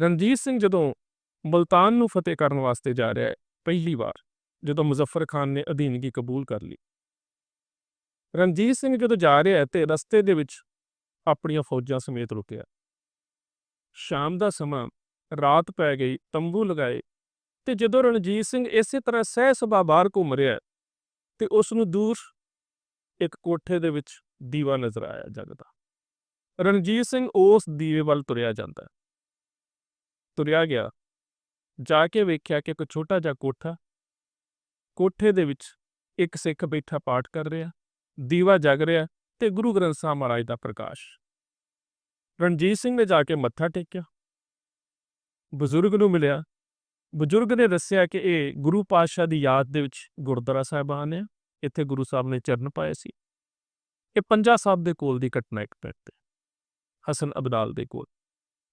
ਰਣਜੀਤ ਸਿੰਘ ਜਦੋਂ ਮੁਲਤਾਨ ਨੂੰ ਫਤਿਹ ਕਰਨ ਵਾਸਤੇ ਜਾ ਰਿਹਾ ਹੈ ਪਹਿਲੀ ਵਾਰ ਜਦੋਂ ਮੁਜ਼ੱਫਰ ਖਾਨ ਨੇ ਅਧੀਨਗੀ ਕਬੂਲ ਕਰ ਲਈ। ਰਣਜੀਤ ਸਿੰਘ ਜਦੋਂ ਜਾ ਰਿਹਾ ਹੈ ਤੇ ਰਸਤੇ ਦੇ ਵਿੱਚ ਆਪਣੀਆਂ ਫੌਜਾਂ ਸਮੇਤ ਰੁਕਿਆ। ਸ਼ਾਮ ਦਾ ਸਮਾਂ ਰਾਤ ਪੈ ਗਈ ਤੰਬੂ ਲਗਾਏ ਤੇ ਜਦੋਂ ਰਣਜੀਤ ਸਿੰਘ ਇਸੇ ਤਰ੍ਹਾਂ ਸਹਿ ਸੁਭਾ ਬਾਹਰ ਘੁੰਮ ਰਿਹਾ ਹੈ, ਤੇ ਉਸ ਨੂੰ ਦੂਰ ਇੱਕ ਕੋਠੇ ਦੇ ਵਿੱਚ ਦੀਵਾ ਨਜ਼ਰ ਆਇਆ ਜਗਦਾ। ਰਣਜੀਤ ਸਿੰਘ ਉਸ ਦੀਵੇ ਵੱਲ ਤੁਰਿਆ ਜਾਂਦਾ ਤੁਰਿਆ ਗਿਆ। ਜਾ ਕੇ ਵੇਖਿਆ ਕਿ ਇੱਕ ਛੋਟਾ ਜਿਹਾ ਕੋਠਾ ਕੋਠੇ ਦੇ ਵਿੱਚ ਇੱਕ ਸਿੱਖ ਬੈਠਾ ਪਾਠ ਕਰ ਰਿਹਾ, ਦੀਵਾ ਜਗ ਰਿਹਾ ਤੇ ਗੁਰੂ ਗ੍ਰੰਥ ਸਾਹਿਬ ਮਹਾਰਾਜ ਦਾ ਪ੍ਰਕਾਸ਼। ਰਣਜੀਤ ਸਿੰਘ ਨੇ ਜਾ ਕੇ ਮੱਥਾ ਟੇਕਿਆ। ਬਜ਼ੁਰਗ ਨੂੰ ਮਿਲਿਆ। ਬਜ਼ੁਰਗ ਨੇ ਦੱਸਿਆ ਕਿ ਇਹ ਗੁਰੂ ਪਾਤਸ਼ਾਹ ਦੀ ਯਾਦ ਦੇ ਵਿੱਚ ਗੁਰਦੁਆਰਾ ਸਾਹਿਬਾਨ ਹੈ ਇੱਥੇ ਗੁਰੂ ਸਾਹਿਬ ਨੇ ਚਰਨ ਪਾਏ ਸੀ। ਇਹ ਪੰਜਾ ਸਾਹਿਬ ਦੇ ਕੋਲ ਦੀ ਘਟਨਾ ਇੱਕ ਪਿੰਡ ਤੇ ਹਸਨ ਅਬਦਾਲ ਦੇ ਕੋਲ।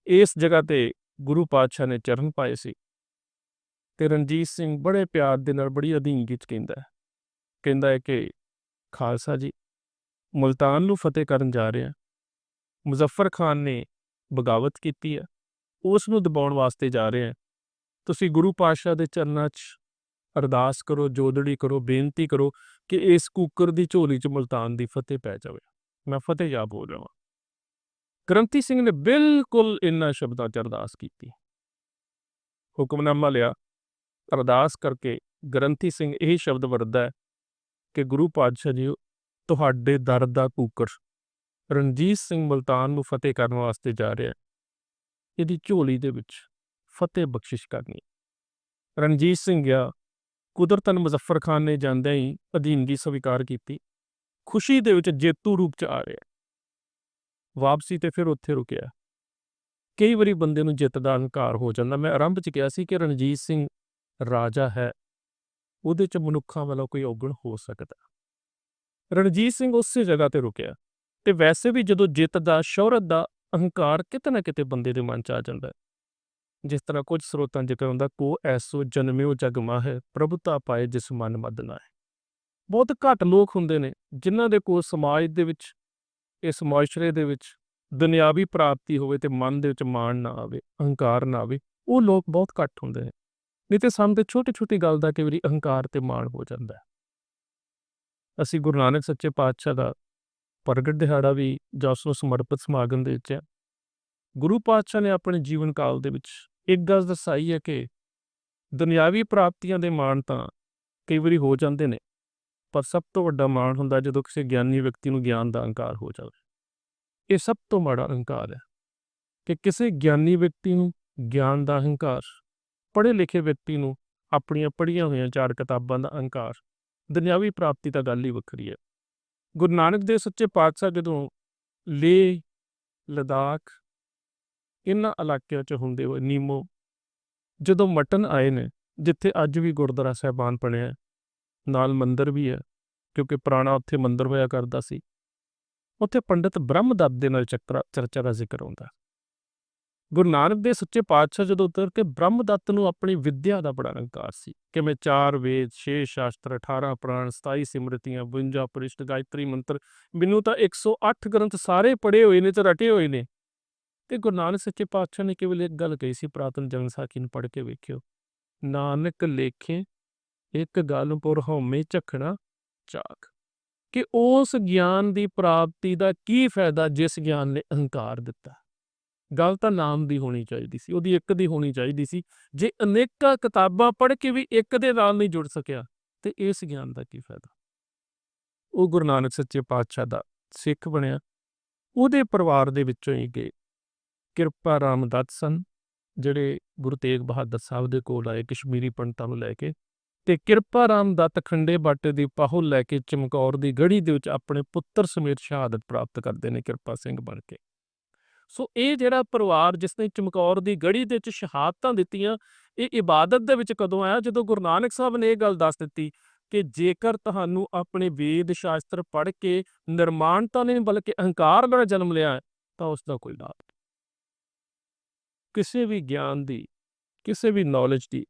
ਇਸ ਜਗ੍ਹਾ ਤੇ ਗੁਰੂ ਪਾਤਸ਼ਾਹ ਨੇ ਚਰਨ ਪਾਏ ਸੀ। ਤੇ ਰਣਜੀਤ ਸਿੰਘ ਬੜੇ ਪਿਆਰ ਦੇ ਨਾਲ ਬੜੀ ਅਧੀਨਗੀ ਚ ਕਹਿੰਦਾ ਹੈ। ਕਹਿੰਦਾ ਹੈ ਕਿ, ਖਾਲਸਾ ਜੀ, ਮੁਲਤਾਨ ਨੂੰ ਫਤਿਹ ਕਰਨ ਜਾ ਰਹੇ ਹਾਂ। ਮੁਜ਼ੱਫਰ ਖਾਨ ਨੇ ਬਗਾਵਤ ਕੀਤੀ ਹੈ। ਉਸ ਨੂੰ ਦਬਾਉਣ ਵਾਸਤੇ ਜਾ ਰਹੇ ਹਾਂ। ਤੁਸੀਂ ਗੁਰੂ ਪਾਤਸ਼ਾਹ ਦੇ ਚਰਨਾਂ 'ਚ ਅਰਦਾਸ ਕਰੋ ਜੋਦੜੀ ਕਰੋ, ਬੇਨਤੀ ਕਰੋ ਕਿ ਇਸ ਕੂਕਰ ਦੀ ਝੋਲੀ 'ਚ ਮੁਲਤਾਨ ਦੀ ਫਤਿਹ ਪੈ ਜਾਵੇ। ਮੈਂ ਫਤਿਹ ਜਾ ਬੋਲ ਰਿਹਾ ਗ੍ਰੰਥੀ ਸਿੰਘ ਨੇ ਬਿਲਕੁਲ ਇਨ੍ਹਾਂ ਸ਼ਬਦਾਂ 'ਚ ਅਰਦਾਸ ਕੀਤੀ। ਹੁਕਮਨਾਮਾ ਲਿਆ। ਅਰਦਾਸ ਕਰਕੇ ਗ੍ਰੰਥੀ ਸਿੰਘ ਇਹ ਸ਼ਬਦ ਵਰਦਾ ਹੈ ਕਿ ਗੁਰੂ ਪਾਤਸ਼ਾਹ ਜੀ, ਤੁਹਾਡੇ ਦਰ ਦਾ ਕੂਕਰ ਰਣਜੀਤ ਸਿੰਘ ਮੁਲਤਾਨ ਨੂੰ ਫਤਿਹ ਕਰਨ ਵਾਸਤੇ ਜਾ ਰਿਹਾ ਹੈ। ਇਹਦੀ ਝੋਲੀ ਦੇ ਵਿੱਚ ਫਤਿਹ ਬਖਸ਼ਿਸ਼ ਕਰਨੀ ਰਣਜੀਤ ਸਿੰਘ ਗਿਆ। ਕੁਦਰਤਨ ਮੁਜ਼ੱਫਰ ਖਾਨ ਨੇ ਜਾਂਦਿਆਂ ਹੀ ਅਧੀਨਗੀ ਸਵੀਕਾਰ ਕੀਤੀ। ਖੁਸ਼ੀ ਦੇ ਵਿੱਚ ਜੇਤੂ ਰੂਪ ਚ ਆ ਰਿਹਾ ਵਾਪਸੀ ਤੇ ਫਿਰ ਉੱਥੇ ਰੁਕਿਆ। ਕਈ ਵਾਰੀ ਬੰਦੇ ਨੂੰ ਜਿੱਤ ਦਾ ਹੰਕਾਰ ਹੋ ਜਾਂਦਾ। ਮੈਂ ਆਰੰਭ ਚ ਕਿਹਾ ਸੀ ਕਿ ਰਣਜੀਤ ਸਿੰਘ ਰਾਜਾ ਹੈ, ਉਹਦੇ ਚ ਮਨੁੱਖਾਂ ਵੱਲੋਂ ਕੋਈ ਔਗਣ ਹੋ ਸਕਦਾ। ਰਣਜੀਤ ਸਿੰਘ ਉਸੇ ਜਗ੍ਹਾ ਤੇ ਰੁਕਿਆ ਤੇ ਵੈਸੇ ਵੀ ਜਦੋਂ ਜਿੱਤ ਦਾ, ਸ਼ੌਹਰਤ ਦਾ ਅਹੰਕਾਰ ਕਿਤੇ ਨਾ ਕਿਤੇ ਬੰਦੇ ਦੇ ਮਨ ਚ ਆ ਜਾਂਦਾ। ਹੈ ਜਿਸ ਤਰ੍ਹਾਂ ਕੁਝ ਸਰੋਤਾਂ ਜ਼ਿਕਰ ਹੁੰਦਾ, ਕੋ ਐਸੋ ਜਨਮਿਓ ਜਗ ਮਾਹੇ ਪ੍ਰਭੁਤਾ ਪਾਏ ਜਿਸ ਮਨ ਮਦ ਹੈ ਬਹੁਤ ਘੱਟ ਲੋਕ ਹੁੰਦੇ ਨੇ, ਜਿਨ੍ਹਾਂ ਦੇ ਕੋਲ ਸਮਾਜ ਦੇ ਵਿੱਚ ਇਸ ਮੁਆਸ਼ਰੇ ਦੇ ਵਿੱਚ ਦੁਨਿਆਵੀ ਪ੍ਰਾਪਤੀ ਹੋਵੇ ਤੇ ਮਨ ਦੇ ਵਿੱਚ ਮਾਣ ਨਾ ਆਵੇ, ਅਹੰਕਾਰ ਨਾ ਆਵੇ, ਉਹ ਲੋਕ ਬਹੁਤ ਘੱਟ ਹੁੰਦੇ ਨੇ। ਨਹੀਂ ਤੇ ਸਾਨੂੰ ਤੇ ਛੋਟੀ ਛੋਟੀ ਗੱਲ ਦਾ ਕਈ ਵਾਰੀ ਅਹੰਕਾਰ ਤੇ ਮਾਣ ਹੋ ਜਾਂਦਾ ਹੈ। ਅਸੀਂ ਗੁਰੂ ਨਾਨਕ ਸੱਚੇ ਪਾਤਸ਼ਾਹ ਦਾ ਪ੍ਰਗਟ ਦਿਹਾੜਾ ਵੀ ਜਸ ਨੂੰ ਸਮਰਪਿਤ ਸਮਾਗਮ ਦੇ ਵਿੱਚ ਹੈ। ਗੁਰੂ ਪਾਤਸ਼ਾਹ ਨੇ ਆਪਣੇ ਜੀਵਨ ਕਾਲ ਦੇ ਵਿੱਚ ਇੱਕ ਗੱਲ ਦਰਸਾਈ ਹੈ ਕਿ ਦੁਨਿਆਵੀ ਪ੍ਰਾਪਤੀਆਂ ਦੇ ਮਾਣ ਤਾਂ ਕਈ ਵਾਰੀ ਹੋ ਜਾਂਦੇ ਨੇ ਪਰ ਸਭ ਤੋਂ ਵੱਡਾ ਮਾਣ ਹੁੰਦਾ ਜਦੋਂ ਕਿਸੇ ਗਿਆਨੀ ਵਿਅਕਤੀ ਨੂੰ ਗਿਆਨ ਦਾ ਅਹੰਕਾਰ ਹੋ ਜਾਵੇ। ਇਹ ਸਭ ਤੋਂ ਮਾੜਾ ਅਹੰਕਾਰ ਹੈ ਕਿ ਕਿਸੇ ਗਿਆਨੀ ਵਿਅਕਤੀ ਨੂੰ ਗਿਆਨ ਦਾ ਅਹੰਕਾਰ ਪੜ੍ਹੇ ਲਿਖੇ ਵਿਅਕਤੀ ਨੂੰ ਆਪਣੀਆਂ ਪੜ੍ਹੀਆਂ ਹੋਈਆਂ ਚਾਰ ਕਿਤਾਬਾਂ ਦਾ ਅਹੰਕਾਰ, ਦੁਨਿਆਵੀ ਪ੍ਰਾਪਤੀ ਤਾਂ ਗੱਲ ਹੀ ਵੱਖਰੀ ਹੈ। ਗੁਰੂ ਨਾਨਕ ਦੇਵ ਸੱਚੇ ਪਾਤਸ਼ਾਹ ਜਦੋਂ ਲੇ ਲਦਾਖ ਇਹਨਾਂ ਇਲਾਕਿਆਂ 'ਚ ਹੁੰਦੇ ਹੋਏ ਨੀਮੋ ਜਦੋਂ ਮਟਨ ਆਏ ਨੇ, ਜਿੱਥੇ ਅੱਜ ਵੀ ਗੁਰਦੁਆਰਾ ਸਾਹਿਬਾਨ ਬਣਿਆ ਨਾਲ ਮੰਦਿਰ ਵੀ ਹੈ, ਕਿਉਂਕਿ ਪੁਰਾਣਾ ਉੱਥੇ ਮੰਦਿਰ ਹੋਇਆ ਕਰਦਾ ਸੀ। ਉੱਥੇ ਪੰਡਿਤ ਬ੍ਰਹਮਦੱਤ ਦੇ ਨਾਲ ਚੱਕਰਾ, ਚਰਚਾ ਦਾ ਜ਼ਿਕਰ ਆਉਂਦਾ ਗੁਰੂ ਨਾਨਕ ਦੇ ਸੱਚੇ ਪਾਤਸ਼ਾਹ ਜਦੋਂ ਉਤਰ ਕੇ ਬ੍ਰਹਮਦੱਤ ਨੂੰ ਆਪਣੀ ਵਿੱਦਿਆ ਦਾ ਬੜਾ ਅਹੰਕਾਰ ਸੀ ਕਿ ਮੈਂ ਚਾਰ ਵੇਦ, ਛੇ ਸ਼ਾਸਤਰ 18 ਪੁਰਾਣ 27 ਸਿਮਰਤੀਆਂ 52 ਪ੍ਰਿਸ਼ਟ ਗਾਇਤਰੀ ਮੰਤਰ, ਮੈਨੂੰ ਤਾਂ 108 ਗ੍ਰੰਥ ਸਾਰੇ ਪੜ੍ਹੇ ਹੋਏ ਨੇ ਤੇ ਰਟੇ ਹੋਏ ਨੇ। ਤੇ ਗੁਰੂ ਨਾਨਕ ਸੱਚੇ ਪਾਤਸ਼ਾਹ ਨੇ ਕੇਵਲ ਇੱਕ ਗੱਲ ਕਹੀ ਸੀ, ਪ੍ਰਾਤਨ ਜਨ ਸਾਖੀ ਨੂੰ ਪੜ੍ਹ ਕੇ ਵੇਖਿਓ, ਨਾਨਕ ਲੇਖੇ ਇੱਕ ਗੱਲ ਪੁਰ ਹਉਮੈ ਝਖਣਾ ਚਾਕ ਕਿ ਉਸ ਗਿਆਨ ਦੀ ਪ੍ਰਾਪਤੀ ਦਾ ਕੀ ਫਾਇਦਾ ਜਿਸ ਗਿਆਨ ਨੇ ਅਹੰਕਾਰ ਦਿੱਤਾ। ਗੱਲ ਤਾਂ ਨਾਮ ਦੀ ਹੋਣੀ ਚਾਹੀਦੀ ਸੀ, ਉਹਦੀ ਇੱਕ ਦੀ ਹੋਣੀ ਚਾਹੀਦੀ ਸੀ। ਜੇ ਅਨੇਕਾਂ ਕਿਤਾਬਾਂ ਪੜ੍ਹ ਕੇ ਵੀ ਇੱਕ ਦੇ ਨਾਲ ਨਹੀਂ ਜੁੜ ਸਕਿਆ, ਤੇ ਇਸ ਗਿਆਨ ਦਾ ਕੀ ਫਾਇਦਾ? ਉਹ ਗੁਰੂ ਨਾਨਕ ਸੱਚੇ ਪਾਤਸ਼ਾਹ ਦਾ ਸਿੱਖ ਬਣਿਆ। ਉਹਦੇ ਪਰਿਵਾਰ ਦੇ ਵਿੱਚੋਂ ਹੀ ਗਏ। ਕਿਰਪਾ ਰਾਮ ਦੱਤ ਸਨ, ਜਿਹੜੇ ਗੁਰੂ ਤੇਗ ਬਹਾਦਰ ਸਾਹਿਬ ਦੇ ਕੋਲ ਆਏ ਕਸ਼ਮੀਰੀ ਪੰਡਤਾਂ ਨੂੰ ਲੈ ਕੇ। ਤੇ ਕਿਰਪਾ ਰਾਮ ਦੱਤ ਖੰਡੇ ਬਾਟੇ ਦੀ ਪਾਹੁਲ ਲੈ ਕੇ ਚਮਕੌਰ ਦੀ ਗੜੀ ਦੇ ਵਿੱਚ ਆਪਣੇ ਪੁੱਤਰ ਸਮੇਤ ਸ਼ਹਾਦਤ ਪ੍ਰਾਪਤ ਕਰਦੇ ਨੇ ਕਿਰਪਾ ਸਿੰਘ ਬਣ ਕੇ। ਸੋ ਇਹ ਜਿਹੜਾ ਪਰਿਵਾਰ ਜਿਸ ਨੇ ਚਮਕੌਰ ਦੀ ਗੜੀ ਦੇ ਵਿੱਚ ਸ਼ਹਾਦਤਾਂ ਦਿੱਤੀਆਂ, ਇਹ ਇਬਾਦਤ ਦੇ ਵਿੱਚ ਕਦੋਂ ਆਇਆ? ਜਦੋਂ ਗੁਰੂ ਨਾਨਕ ਸਾਹਿਬ ਨੇ ਇਹ ਗੱਲ ਦੱਸ ਦਿੱਤੀ ਕਿ ਜੇਕਰ ਤੁਹਾਨੂੰ ਆਪਣੇ ਵੇਦ ਸ਼ਾਸਤਰ ਪੜ੍ਹ ਕੇ ਨਿਰਮਾਣਤਾ ਨਹੀਂ, ਬਲਕਿ ਅਹੰਕਾਰ ਨਾਲ ਜਨਮ ਲਿਆ ਤਾਂ ਉਸ ਦਾ ਕੋਈ ਲਾਭ ਕਿਸੇ ਵੀ ਗਿਆਨ ਦੀ, ਕਿਸੇ ਵੀ ਨੌਲੇਜ ਦੀ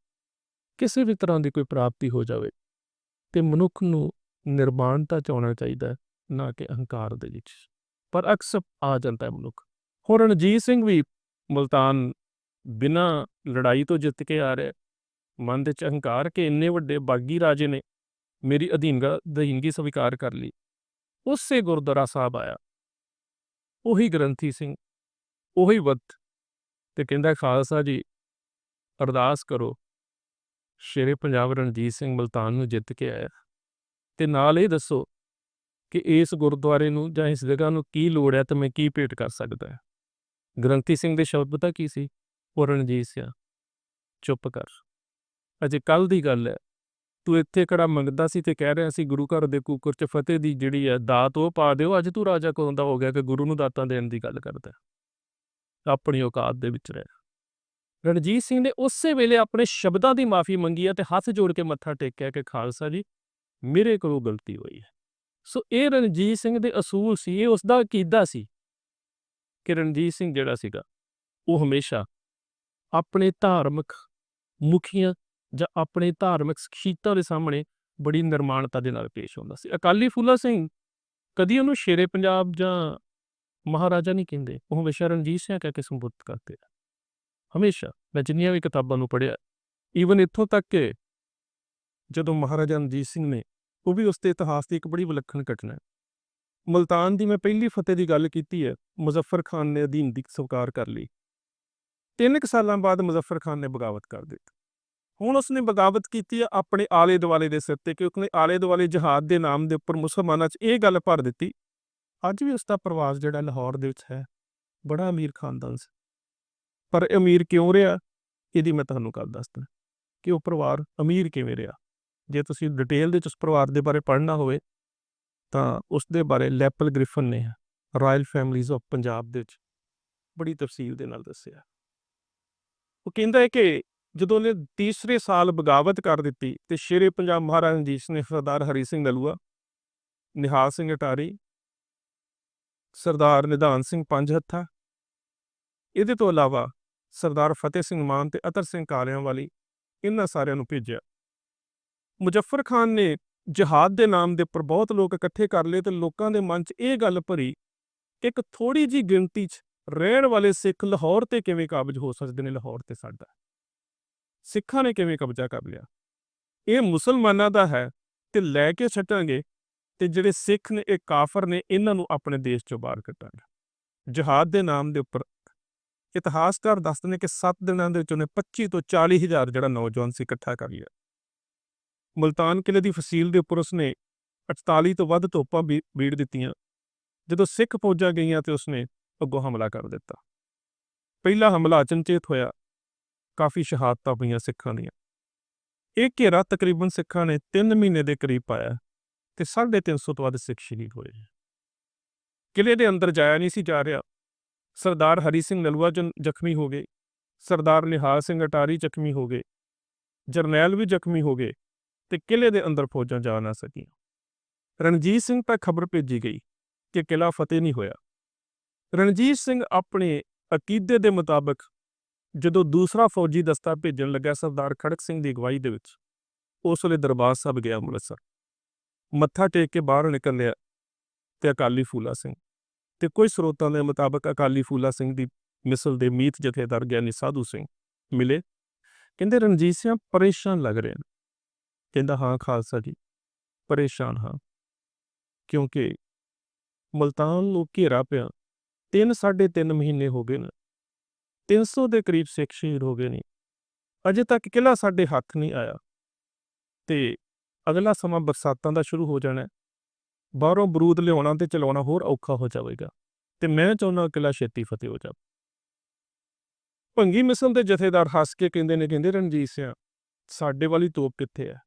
ਕਿਸੇ ਵੀ ਤਰ੍ਹਾਂ ਦੀ ਕੋਈ ਪ੍ਰਾਪਤੀ ਹੋ ਜਾਵੇ, ਤੇ ਮਨੁੱਖ ਨੂੰ ਨਿਰਮਾਣਤਾ ਚ ਆਉਣਾ ਚਾਹੀਦਾ ਨਾ ਕਿ ਅਹੰਕਾਰ ਦੇ ਵਿੱਚ। ਪਰ ਅਕਸਰ ਆ ਜਾਂਦਾ ਹੈ ਮਨੁੱਖ। ਹੁਣ ਰਣਜੀਤ ਸਿੰਘ ਵੀ ਮੁਲਤਾਨ ਬਿਨਾਂ ਲੜਾਈ ਤੋਂ ਜਿੱਤ ਕੇ ਆ ਰਿਹਾ ਮਨ ਦੇ ਚ ਅਹੰਕਾਰ ਕਿ ਇੰਨੇ ਵੱਡੇ ਬਾਗੀ ਰਾਜੇ ਨੇ ਮੇਰੀ ਅਧੀਨਗਾ ਅਧੀਨਗੀ ਸਵੀਕਾਰ ਕਰ ਲਈ। ਉਸੇ ਗੁਰਦੁਆਰਾ ਸਾਹਿਬ ਆਇਆ। ਉਹੀ ਗ੍ਰੰਥੀ ਸਿੰਘ, ਉਹੀ ਵਕਤ ਤੇ ਕਹਿੰਦਾ ਖਾਲਸਾ ਜੀ, ਅਰਦਾਸ ਕਰੋ ਸ਼ੇਰੇ ਪੰਜਾਬ ਰਣਜੀਤ ਸਿੰਘ ਮਲਤਾਨ ਨੂੰ ਜਿੱਤ ਕੇ ਆਇਆ। ਤੇ ਨਾਲ ਇਹ ਦੱਸੋ ਕਿ ਇਸ ਗੁਰਦੁਆਰੇ ਨੂੰ ਜਾਂ ਇਸ ਜਗ੍ਹਾ ਨੂੰ ਕੀ ਲੋੜ ਹੈ ਤੇ ਮੈਂ ਕੀ ਭੇਟ ਕਰ ਸਕਦਾ ਹੈ? ਗ੍ਰੰਥੀ ਸਿੰਘ ਦੇ ਸ਼ਬਦ ਪਤਾ ਕੀ ਸੀ? ਉਹ ਰਣਜੀਤ ਸਿਆ ਚੁੱਪ ਕਰ। ਅਜੇ ਕੱਲ ਦੀ ਗੱਲ ਹੈ। ਤੂੰ ਇੱਥੇ ਕਿਹੜਾ ਮੰਗਦਾ ਸੀ ਤੇ ਕਹਿ ਰਿਹਾ ਸੀ ਗੁਰੂ ਘਰ ਦੇ ਕੂਕਰ ਚ ਫਤਿਹ ਦੀ ਜਿਹੜੀ ਹੈ ਦਾਤ ਉਹ ਪਾ ਦਿਓ, ਅੱਜ ਤੂੰ ਰਾਜਾ ਕਦੋਂ ਦਾ ਹੋ ਗਿਆ ਕਿ ਗੁਰੂ ਨੂੰ ਦਾਤਾਂ ਦੇਣ ਦੀ ਗੱਲ ਕਰਦਾ ਆਪਣੀ ਔਕਾਤ ਦੇ ਵਿੱਚ ਰਹਿ। ਰਣਜੀਤ ਸਿੰਘ ਨੇ ਉਸੇ ਵੇਲੇ ਆਪਣੇ ਸ਼ਬਦਾਂ ਦੀ ਮਾਫੀ ਮੰਗੀ ਹੈ ਤੇ ਹੱਥ ਜੋੜ ਕੇ ਮੱਥਾ ਟੇਕਿਆ ਕਿ ਖਾਲਸਾ ਜੀ, ਮੇਰੇ ਕੋਲੋਂ ਗਲਤੀ ਹੋਈ ਹੈ। ਸੋ ਇਹ ਰਣਜੀਤ ਸਿੰਘ ਦੇ ਅਸੂਲ ਸੀ, ਇਹ ਉਸ ਦਾ ਅਕੀਦਾ ਸੀ ਕਿ ਰਣਜੀਤ ਸਿੰਘ ਜਿਹੜਾ ਸੀਗਾ, ਉਹ ਹਮੇਸ਼ਾ ਆਪਣੇ ਧਾਰਮਿਕ ਮੁਖੀਆਂ ਜਾਂ ਆਪਣੇ ਧਾਰਮਿਕ ਸ਼ਖਸੀਅਤਾਂ ਦੇ ਸਾਹਮਣੇ ਬੜੀ ਨਿਰਮਾਣਤਾ ਦੇ ਨਾਲ ਪੇਸ਼ ਹੁੰਦਾ ਸੀ। ਅਕਾਲੀ ਫੂਲਾ ਸਿੰਘ ਕਦੀ ਉਹਨੂੰ ਸ਼ੇਰੇ ਪੰਜਾਬ ਜਾਂ ਮਹਾਰਾਜਾ ਨਹੀਂ ਕਹਿੰਦੇ, ਉਹ ਹਮੇਸ਼ਾ ਰਣਜੀਤ ਸਿੰਘ ਕਹਿ ਕੇ ਸੰਬੋਧਿਤ ਕਰਦੇ ਆ। ਹਮੇਸ਼ਾ ਮੈਂ ਜਿੰਨੀਆਂ ਵੀ ਕਿਤਾਬਾਂ ਨੂੰ ਪੜ੍ਹਿਆ ਈਵਨ ਇੱਥੋਂ ਤੱਕ ਕਿ ਜਦੋਂ ਮਹਾਰਾਜਾ ਰਣਜੀਤ ਸਿੰਘ ਨੇ ਉਹ ਵੀ ਉਸ ਦੇ ਇਤਿਹਾਸ ਦੀ ਇੱਕ ਬੜੀ ਵਿਲੱਖਣ ਘਟਨਾ ਹੈ। ਮਲਤਾਨ ਦੀ ਮੈਂ ਪਹਿਲੀ ਫਤਿਹ ਦੀ ਗੱਲ ਕੀਤੀ ਹੈ ਮੁਜ਼ੱਫਰ ਖਾਨ ਨੇ ਅਧੀਨ ਦੀ ਸਵੀਕਾਰ ਕਰ ਲਈ। ਤਿੰਨ ਕੁ ਸਾਲਾਂ ਬਾਅਦ ਮੁਜ਼ੱਫਰ ਖਾਨ ਨੇ ਬਗਾਵਤ ਕਰ ਦਿੱਤੀ। ਹੁਣ ਉਸਨੇ ਬਗਾਵਤ ਕੀਤੀ ਹੈ ਆਪਣੇ ਆਲੇ ਦੁਆਲੇ ਦੇ ਸਿਰ ਤੇ ਕਿ ਉਸਨੇ ਆਲੇ ਦੁਆਲੇ ਜਹਾਦ ਦੇ ਨਾਮ ਦੇ ਉੱਪਰ ਮੁਸਲਮਾਨਾਂ 'ਚ ਇਹ ਗੱਲ ਭਰ ਦਿੱਤੀ, ਅੱਜ ਵੀ ਉਸ ਦਾ ਪ੍ਰਵਾਸ ਜਿਹੜਾ ਲਾਹੌਰ ਦੇ ਵਿੱਚ ਹੈ, ਬੜਾ ਅਮੀਰ ਖਾਨਦਾਨ ਸੀ। ਪਰ ਇਹ ਅਮੀਰ ਕਿਉਂ ਰਿਹਾ? ਇਹਦੀ ਮੈਂ ਤੁਹਾਨੂੰ ਗੱਲ ਦੱਸਦਾ। ਕਿ ਉਹ ਪਰਿਵਾਰ ਅਮੀਰ ਕਿਵੇਂ ਰਿਹਾ? ਜੇ ਤੁਸੀਂ ਡਿਟੇਲ ਦੇ ਵਿੱਚ ਉਸ ਪਰਿਵਾਰ ਦੇ ਬਾਰੇ ਪੜ੍ਹਨਾ ਹੋਵੇ, ਤਾਂ ਉਸ ਦੇ ਬਾਰੇ ਲੈਪਲ ਗ੍ਰਿਫਨ ਨੇ ਰਾਇਲ ਫੈਮਿਲੀਜ਼ ਆਫ ਪੰਜਾਬ ਦੇ ਵਿੱਚ ਬੜੀ ਤਫਸੀਲ ਦੇ ਨਾਲ ਦੱਸਿਆ। ਉਹ ਕਹਿੰਦਾ ਹੈ ਕਿ ਜਦੋਂ ਉਹਨੇ ਤੀਸਰੇ ਸਾਲ ਬਗਾਵਤ ਕਰ ਦਿੱਤੀ ਤੇ ਸ਼ੇਰੇ ਪੰਜਾਬ ਮਹਾਰਾਜਾ ਰਣਜੀਤ ਸਿੰਘ ਨੇ ਸਰਦਾਰ ਹਰੀ ਸਿੰਘ ਨਲੂਆ, ਨਿਹਾਲ ਸਿੰਘ ਅਟਾਰੀ, ਸਰਦਾਰ ਨਿਧਾਨ ਸਿੰਘ ਪੰਜ ਹੱਥਾ, ਇਹਦੇ ਤੋਂ ਇਲਾਵਾ ਸਰਦਾਰ ਫਤਿਹ ਸਿੰਘ ਮਾਨ ਤੇ ਅਤਰ ਸਿੰਘ ਕਾਲਿਆਂ ਵਾਲੀ ਇਹਨਾਂ ਸਾਰਿਆਂ ਨੂੰ ਭੇਜਿਆ। ਮੁਜ਼ੱਫਰ ਖਾਨ ਨੇ ਜਹਾਦ ਦੇ ਨਾਮ ਦੇ ਉੱਪਰ ਬਹੁਤ ਲੋਕ ਇਕੱਠੇ ਕਰ ਲਏ ਤੇ ਲੋਕਾਂ ਦੇ ਮਨ 'ਚ ਇਹ ਗੱਲ ਭਰੀ ਕਿ ਇੱਕ ਥੋੜੀ ਜੀ ਗਿਣਤੀ 'ਚ ਰਹਿਣ ਵਾਲੇ ਸਿੱਖ ਲਾਹੌਰ ਤੇ ਕਿਵੇਂ ਕਾਬਜ ਹੋ ਸਕਦੇ ਨੇ, ਲਾਹੌਰ ਤੇ ਸਾਡਾ। ਸਿੱਖਾਂ ਨੇ ਕਿਵੇਂ ਕਬਜ਼ਾ ਕਰ ਲਿਆ? ਇਹ ਮੁਸਲਮਾਨਾਂ ਦਾ ਹੈ ਤੇ ਲੈ ਕੇ ਛੱਡਾਂਗੇ ਤੇ ਜਿਹੜੇ ਸਿੱਖ ਨੇ, ਇਹ ਕਾਫਰ ਨੇ, ਇਹਨਾਂ ਨੂੰ ਆਪਣੇ ਦੇਸ਼ ਚੋਂ ਬਾਹਰ ਕੱਢਾਂਗੇ। ਜਹਾਦ ਦੇ ਨਾਮ ਦੇ ਉੱਪਰ ਇਤਿਹਾਸਕਾਰ ਦੱਸਦੇ ਨੇ ਕਿ 7 ਦਿਨਾਂ ਦੇ ਵਿੱਚ ਉਹਨੇ 25 ਤੋਂ 40 ਹਜ਼ਾਰ ਜਿਹੜਾ ਨੌਜਵਾਨ ਸੀ ਇਕੱਠਾ ਕਰ ਲਿਆ। ਮੁਲਤਾਨ ਕਿਲੇ ਦੀ ਫਸੀਲ ਦੇ ਉੱਪਰ ਉਸਨੇ 48 ਤੋਂ ਵੱਧ ਤੋਪਾਂ ਬੀ- ਬੀੜ ਦਿੱਤੀਆਂ। ਜਦੋਂ ਸਿੱਖ ਫੌਜਾਂ ਗਈਆਂ ਤੇ ਉਸਨੇ ਅੱਗੋਂ ਹਮਲਾ ਕਰ ਦਿੱਤਾ। ਪਹਿਲਾ ਹਮਲਾ ਅਚਨਚੇਤ ਹੋਇਆ। ਕਾਫੀ ਸ਼ਹਾਦਤਾਂ ਪਈਆਂ ਸਿੱਖਾਂ ਦੀਆਂ। ਇਹ ਘੇਰਾ ਤਕਰੀਬਨ ਸਿੱਖਾਂ ਨੇ 3 ਮਹੀਨੇ ਦੇ ਕਰੀਬ ਪਾਇਆ ਤੇ 350 ਤੋਂ ਵੱਧ ਸਿੱਖ ਸ਼ਹੀਦ ਹੋਏ। ਕਿਲੇ ਦੇ ਅੰਦਰ ਜਾਇਆ ਨਹੀਂ ਸੀ ਜਾ ਰਿਹਾ। ਸਰਦਾਰ ਹਰੀ ਸਿੰਘ ਨਲੂਆ ਜਨ ਜ਼ਖਮੀ ਹੋ ਗਏ। ਸਰਦਾਰ ਨਿਹਾਲ ਸਿੰਘ ਅਟਾਰੀ ਜ਼ਖਮੀ ਹੋ ਗਏ। ਜਰਨੈਲ ਵੀ ਜ਼ਖਮੀ ਹੋ ਗਏ ਤੇ ਕਿਲੇ ਦੇ ਅੰਦਰ ਫੌਜਾਂ ਜਾ ਨਾ ਸਕੀਆਂ। ਰਣਜੀਤ ਸਿੰਘ ਤੱਕ ਖਬਰ ਭੇਜੀ ਗਈ ਕਿ ਕਿਲਾ ਫਤਿਹ ਨਹੀਂ ਹੋਇਆ। ਰਣਜੀਤ ਸਿੰਘ ਆਪਣੇ ਅਕੀਦੇ ਦੇ ਮੁਤਾਬਕ ਜਦੋਂ ਦੂਸਰਾ ਫੌਜੀ ਦਸਤਾ ਭੇਜਣ ਲੱਗਾ ਸਰਦਾਰ ਖੜਕ ਸਿੰਘ ਦੀ ਅਗਵਾਈ ਦੇ ਵਿੱਚ, ਉਸ ਵੇਲੇ ਦਰਬਾਰ ਸਾਹਿਬ ਗਿਆ ਅੰਮ੍ਰਿਤਸਰ। ਮੱਥਾ ਟੇਕ ਕੇ ਬਾਹਰ ਨਿਕਲ ਲਿਆ ਤੇ ਅਕਾਲੀ ਫੂਲਾ ਸਿੰਘ ਤੇ ਕੁਝ ਸਰੋਤਾਂ ਦੇ ਮੁਤਾਬਕ ਅਕਾਲੀ ਫੂਲਾ ਸਿੰਘ ਦੀ ਮਿਸਲ ਦੇ ਮੀਤ ਜਥੇਦਾਰ ਗਿਆਨੀ ਸਾਧੂ ਸਿੰਘ ਮਿਲੇ। ਕਹਿੰਦੇ, ਰਣਜੀਤ ਸਿੰਘ, ਪਰੇਸ਼ਾਨ ਲੱਗ ਰਹੇ ਨੇ। ਕਹਿੰਦਾ, ਹਾਂ, ਖਾਲਸਾ ਜੀ, ਪਰੇਸ਼ਾਨ ਹਾਂ। ਕਿਉਂਕਿ ਮਲਤਾਨ ਨੂੰ ਘੇਰਾ ਪਿਆ, ਤਿੰਨ, ਸਾਢੇ ਤਿੰਨ ਮਹੀਨੇ ਹੋ ਗਏ ਨੇ। 300 ਦੇ ਕਰੀਬ ਸਿੱਖ ਸ਼ਹੀਦ ਹੋ ਗਏ ਨੇ। ਅਜੇ ਤੱਕ ਕਿਲਾ ਸਾਡੇ ਹੱਥ ਨਹੀਂ ਆਇਆ। ਤੇ ਅਗਲਾ ਸਮਾਂ ਬਰਸਾਤਾਂ ਦਾ ਸ਼ੁਰੂ ਹੋ ਜਾਣਾ ਬਾਹਰੋਂ ਬਰੂਦ ਲਿਆਉਣਾ ਤੇ ਚਲਾਉਣਾ ਹੋਰ ਔਖਾ ਹੋ ਜਾਵੇਗਾ, ਤੇ ਮੈਂ ਚਾਹੁੰਦਾ ਕਿਲਾ ਛੇਤੀ ਫਤਿਹ ਹੋ ਜਾਵੇ। ਭੰਗੀ ਮਿਸਲ ਦੇ ਜਥੇਦਾਰ ਹੱਸ ਕੇ ਕਹਿੰਦੇ ਨੇ, ਕਹਿੰਦੇ, ਰਣਜੀਤ ਸਿੰਘ ਸਾਡੇ ਵਾਲੀ ਤੋਪ ਕਿੱਥੇ ਹੈ?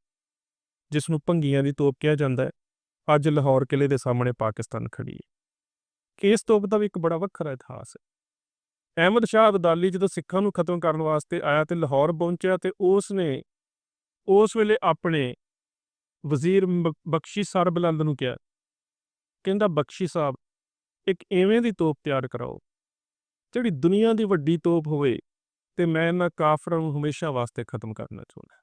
ਜਿਸ ਨੂੰ ਭੰਗੀਆਂ ਦੀ ਤੋਪ ਕਿਹਾ ਜਾਂਦਾ ਹੈ, ਅੱਜ ਲਾਹੌਰ ਕਿਲੇ ਦੇ ਸਾਹਮਣੇ ਪਾਕਿਸਤਾਨ ਖੜੀ ਹੈ। ਇਸ ਤੋਪ ਦਾ ਵੀ ਇੱਕ ਬੜਾ ਵੱਖਰਾ ਇਤਿਹਾਸ ਹੈ। ਅਹਿਮਦ ਸ਼ਾਹ ਅਬਦਾਲੀ ਜਦੋਂ ਸਿੱਖਾਂ ਨੂੰ ਖਤਮ ਕਰਨ ਵਾਸਤੇ ਆਇਆ ਤੇ ਲਾਹੌਰ ਪਹੁੰਚਿਆ ਤੇ ਉਸ ਨੇ ਉਸ ਵੇਲੇ ਆਪਣੇ ਵਜ਼ੀਰ ਬ- ਬਖਸ਼ੀ ਸਰ ਬੁਲੰਦ ਨੂੰ ਕਿਹਾ ਕਹਿੰਦਾ ਬਖਸ਼ੀ ਸਾਹਿਬ, ਇੱਕ ਐਵੇਂ ਦੀ ਤੋਪ ਤਿਆਰ ਕਰਾਓ, ਜਿਹੜੀ ਦੁਨੀਆ ਦੀ ਵੱਡੀ ਤੋਪ ਹੋਵੇ ਤੇ ਮੈਂ ਇਹਨਾਂ ਕਾਫਰਾਂ ਨੂੰ ਹਮੇਸ਼ਾ ਵਾਸਤੇ ਖਤਮ ਕਰਨਾ ਚਾਹੁੰਦਾ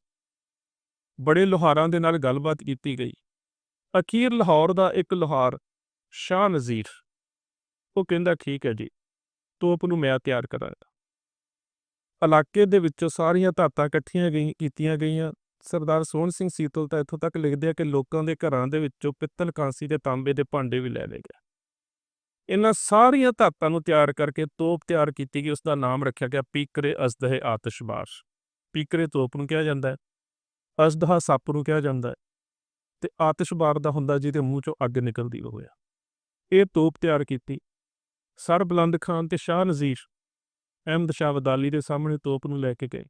ਬੜੇ ਲੋਹਾਰਾਂ ਦੇ ਨਾਲ ਗੱਲਬਾਤ ਕੀਤੀ ਗਈ। ਅਖੀਰ ਲਾਹੌਰ ਦਾ ਇੱਕ ਲੋਹਾਰ, ਸ਼ਾਹ ਨਜ਼ੀਰ। ਉਹ ਕਹਿੰਦਾ, ਠੀਕ ਹੈ ਜੀ, ਤੋਪ ਨੂੰ ਮੈਂ ਤਿਆਰ ਕਰਾਂਗਾ। ਇਲਾਕੇ ਦੇ ਵਿੱਚੋਂ ਸਾਰੀਆਂ ਧਾਤਾਂ ਇਕੱਠੀਆਂ ਗਈ, ਕੀਤੀਆਂ ਗਈਆਂ। ਸਰਦਾਰ ਸੋਹਣ ਸਿੰਘ ਸੀਤਲ ਤਾਂ ਇੱਥੋਂ ਤੱਕ ਲਿਖਦੇ ਆ ਕਿ ਲੋਕਾਂ ਦੇ ਘਰਾਂ ਦੇ ਵਿੱਚੋਂ ਪਿੱਤਲ ਕਾਂਸੀ ਤੇ ਤਾਂਬੇ ਦੇ ਭਾਂਡੇ ਵੀ ਲੈ ਲਏ ਗਏ। ਇਹਨਾਂ ਸਾਰੀਆਂ ਧਾਤਾਂ ਨੂੰ ਤਿਆਰ ਕਰਕੇ ਤੋਪ ਤਿਆਰ ਕੀਤੀ ਗਈ ਉਸ ਦਾ ਨਾਮ ਰੱਖਿਆ ਗਿਆ ਪੀਕਰੇ ਅਜ਼ਦਹ ਆਤਿਸ਼ਬਾਜ਼। ਪੀਕਰੇ ਤੋਪ ਨੂੰ ਕਿਹਾ ਜਾਂਦਾ ਹੈ ਅਜ਼ਦਹਾ ਸੱਪ ਨੂੰ ਕਿਹਾ ਜਾਂਦਾ ਹੈ ਤੇ ਆਤਿਸ਼ਬਾਜ਼ ਦਾ ਹੁੰਦਾ ਜਿਹਦੇ ਮੂੰਹ ਚੋਂ ਅੱਗ ਨਿਕਲਦੀ ਹੋਵੇ। ਇਹ ਤੋਪ ਤਿਆਰ ਕੀਤੀ। ਸਰ ਬੁਲੰਦ ਖਾਨ ਤੇ ਸ਼ਾਹ ਨਜ਼ੀਰ, ਅਹਿਮਦ ਸ਼ਾਹ ਵਦਾਲੀ ਦੇ ਸਾਹਮਣੇ ਤੋਪ ਨੂੰ ਲੈ ਕੇ ਗਏ।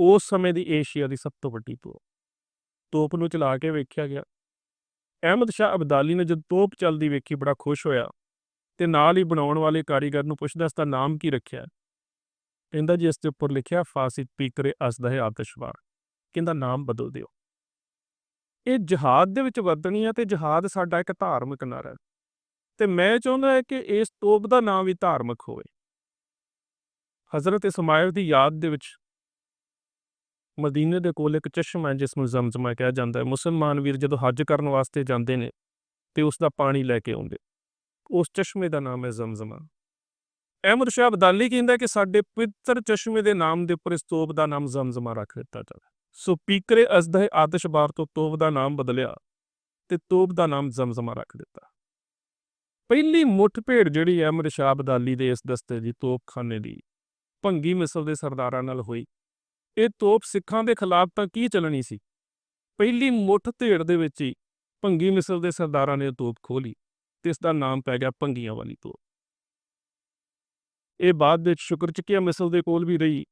ਉਸ ਸਮੇਂ ਦੀ ਏਸ਼ੀਆ ਦੀ ਸਭ ਤੋਂ ਵੱਡੀ ਤੋਪ। ਤੋਪ ਨੂੰ ਚਲਾ ਕੇ ਵੇਖਿਆ ਗਿਆ। ਅਹਿਮਦ ਸ਼ਾਹ ਅਬਦਾਲੀ ਨੇ ਜਦ ਤੋਪ ਚੱਲਦੀ ਵੇਖੀ, ਬੜਾ ਖੁਸ਼ ਹੋਇਆ ਤੇ ਨਾਲ ਹੀ ਬਣਾਉਣ ਵਾਲੇ ਕਾਰੀਗਰ ਨੂੰ ਪੁੱਛਦਾ, ਇਸ ਦਾ ਨਾਮ ਕੀ ਰੱਖਿਆ? ਕਹਿੰਦਾ ਜੀ, ਇਸ ਦੇ ਉੱਪਰ ਲਿਖਿਆ, ਫਾਸਿਦ ਪੀਕਰੇ ਅਸਦਾ ਹੈ ਆਤਿਸ਼ਵਾਰ ਕਹਿੰਦਾ, ਨਾਮ ਬਦਲ ਦਿਓ। ਇਹ ਜਹਾਦ ਦੇ ਵਿੱਚ ਵਰਤਣੀ ਹੈ ਤੇ ਜਹਾਦ ਸਾਡਾ ਇੱਕ ਧਾਰਮਿਕ ਨਾਰਾ ਹੈ ਤੇ ਮੈਂ ਚਾਹੁੰਦਾ ਹੈ ਕਿ ਇਸ ਤੋਪ ਦਾ ਨਾਮ ਵੀ ਧਾਰਮਿਕ ਹੋਵੇ। ਹਜ਼ਰਤ ਇਸਮਾਇਲ ਦੀ ਯਾਦ ਦੇ ਵਿੱਚ ਮਦੀਨੇ ਦੇ ਕੋਲ ਇੱਕ ਚਸ਼ਮਾ ਹੈ, ਜਿਸ ਨੂੰ ਜ਼ਮਜ਼ਮਾ ਕਿਹਾ ਜਾਂਦਾ ਹੈ। ਮੁਸਲਮਾਨ ਵੀਰ ਜਦੋਂ ਹੱਜ ਕਰਨ ਵਾਸਤੇ ਜਾਂਦੇ ਨੇ ਤੇ ਉਸ ਦਾ ਪਾਣੀ ਲੈ ਕੇ ਆਉਂਦੇ। ਉਸ ਚਸ਼ਮੇ ਦਾ ਨਾਮ ਹੈ ਜ਼ਮਜ਼ਮਾ। ਅਹਿਮਦ ਸ਼ਾਹ ਅਬਦਾਲੀ ਕਹਿੰਦਾ ਕਿ ਸਾਡੇ ਪਵਿੱਤਰ ਚਸ਼ਮੇ ਦੇ ਨਾਮ ਦੇ ਉੱਪਰ ਇਸ ਤੋਪ ਦਾ ਨਾਮ ਜ਼ਮਜ਼ਮਾ ਰੱਖ ਦਿੱਤਾ ਜਾਵੇ। ਸੋ ਪੀਕਰੇ ਅਜ਼ਦਹ ਆਤਿਸ਼ਬਾਰ ਤੋਂ ਤੋਪ ਦਾ ਨਾਮ ਬਦਲਿਆ ਤੇ ਤੋਪ ਦਾ ਨਾਮ ਜ਼ਮਜ਼ਮਾ ਰੱਖ ਦਿੱਤਾ। ਪਹਿਲੀ ਮੁੱਠਭੇੜ ਜਿਹੜੀ ਅਹਿਮਦ ਸ਼ਾਹ ਅਬਦਾਲੀ ਦੇ ਇਸ ਦਸਤੇ ਦੀ ਤੋਪਖਾਨੇ ਦੀ ਭੰਗੀ ਮਿਸਲ ਦੇ ਸਰਦਾਰਾਂ ਨਾਲ ਹੋਈ। ਇਹ ਤੋਪ ਸਿੱਖਾਂ ਦੇ ਖਿਲਾਫ ਤਾਂ ਕੀ ਚੱਲਣੀ ਸੀ? ਪਹਿਲੀ ਮੁੱਠ ਧੇੜ ਦੇ ਵਿੱਚ ਹੀ ਭੰਗੀ ਮਿਸਲ ਦੇ ਸਰਦਾਰਾਂ ਨੇ ਤੋਪ ਖੋਲੀ ਤੇ ਇਸ ਦਾ ਨਾਮ ਪੈ ਗਿਆ ਭੰਗੀਆਂ ਵਾਲੀ ਤੋਪ। ਇਹ ਬਾਅਦ ਵਿੱਚ ਸ਼ੁਕਰਚਕੀਆ ਮਿਸਲ ਦੇ ਕੋਲ ਵੀ ਰਹੀ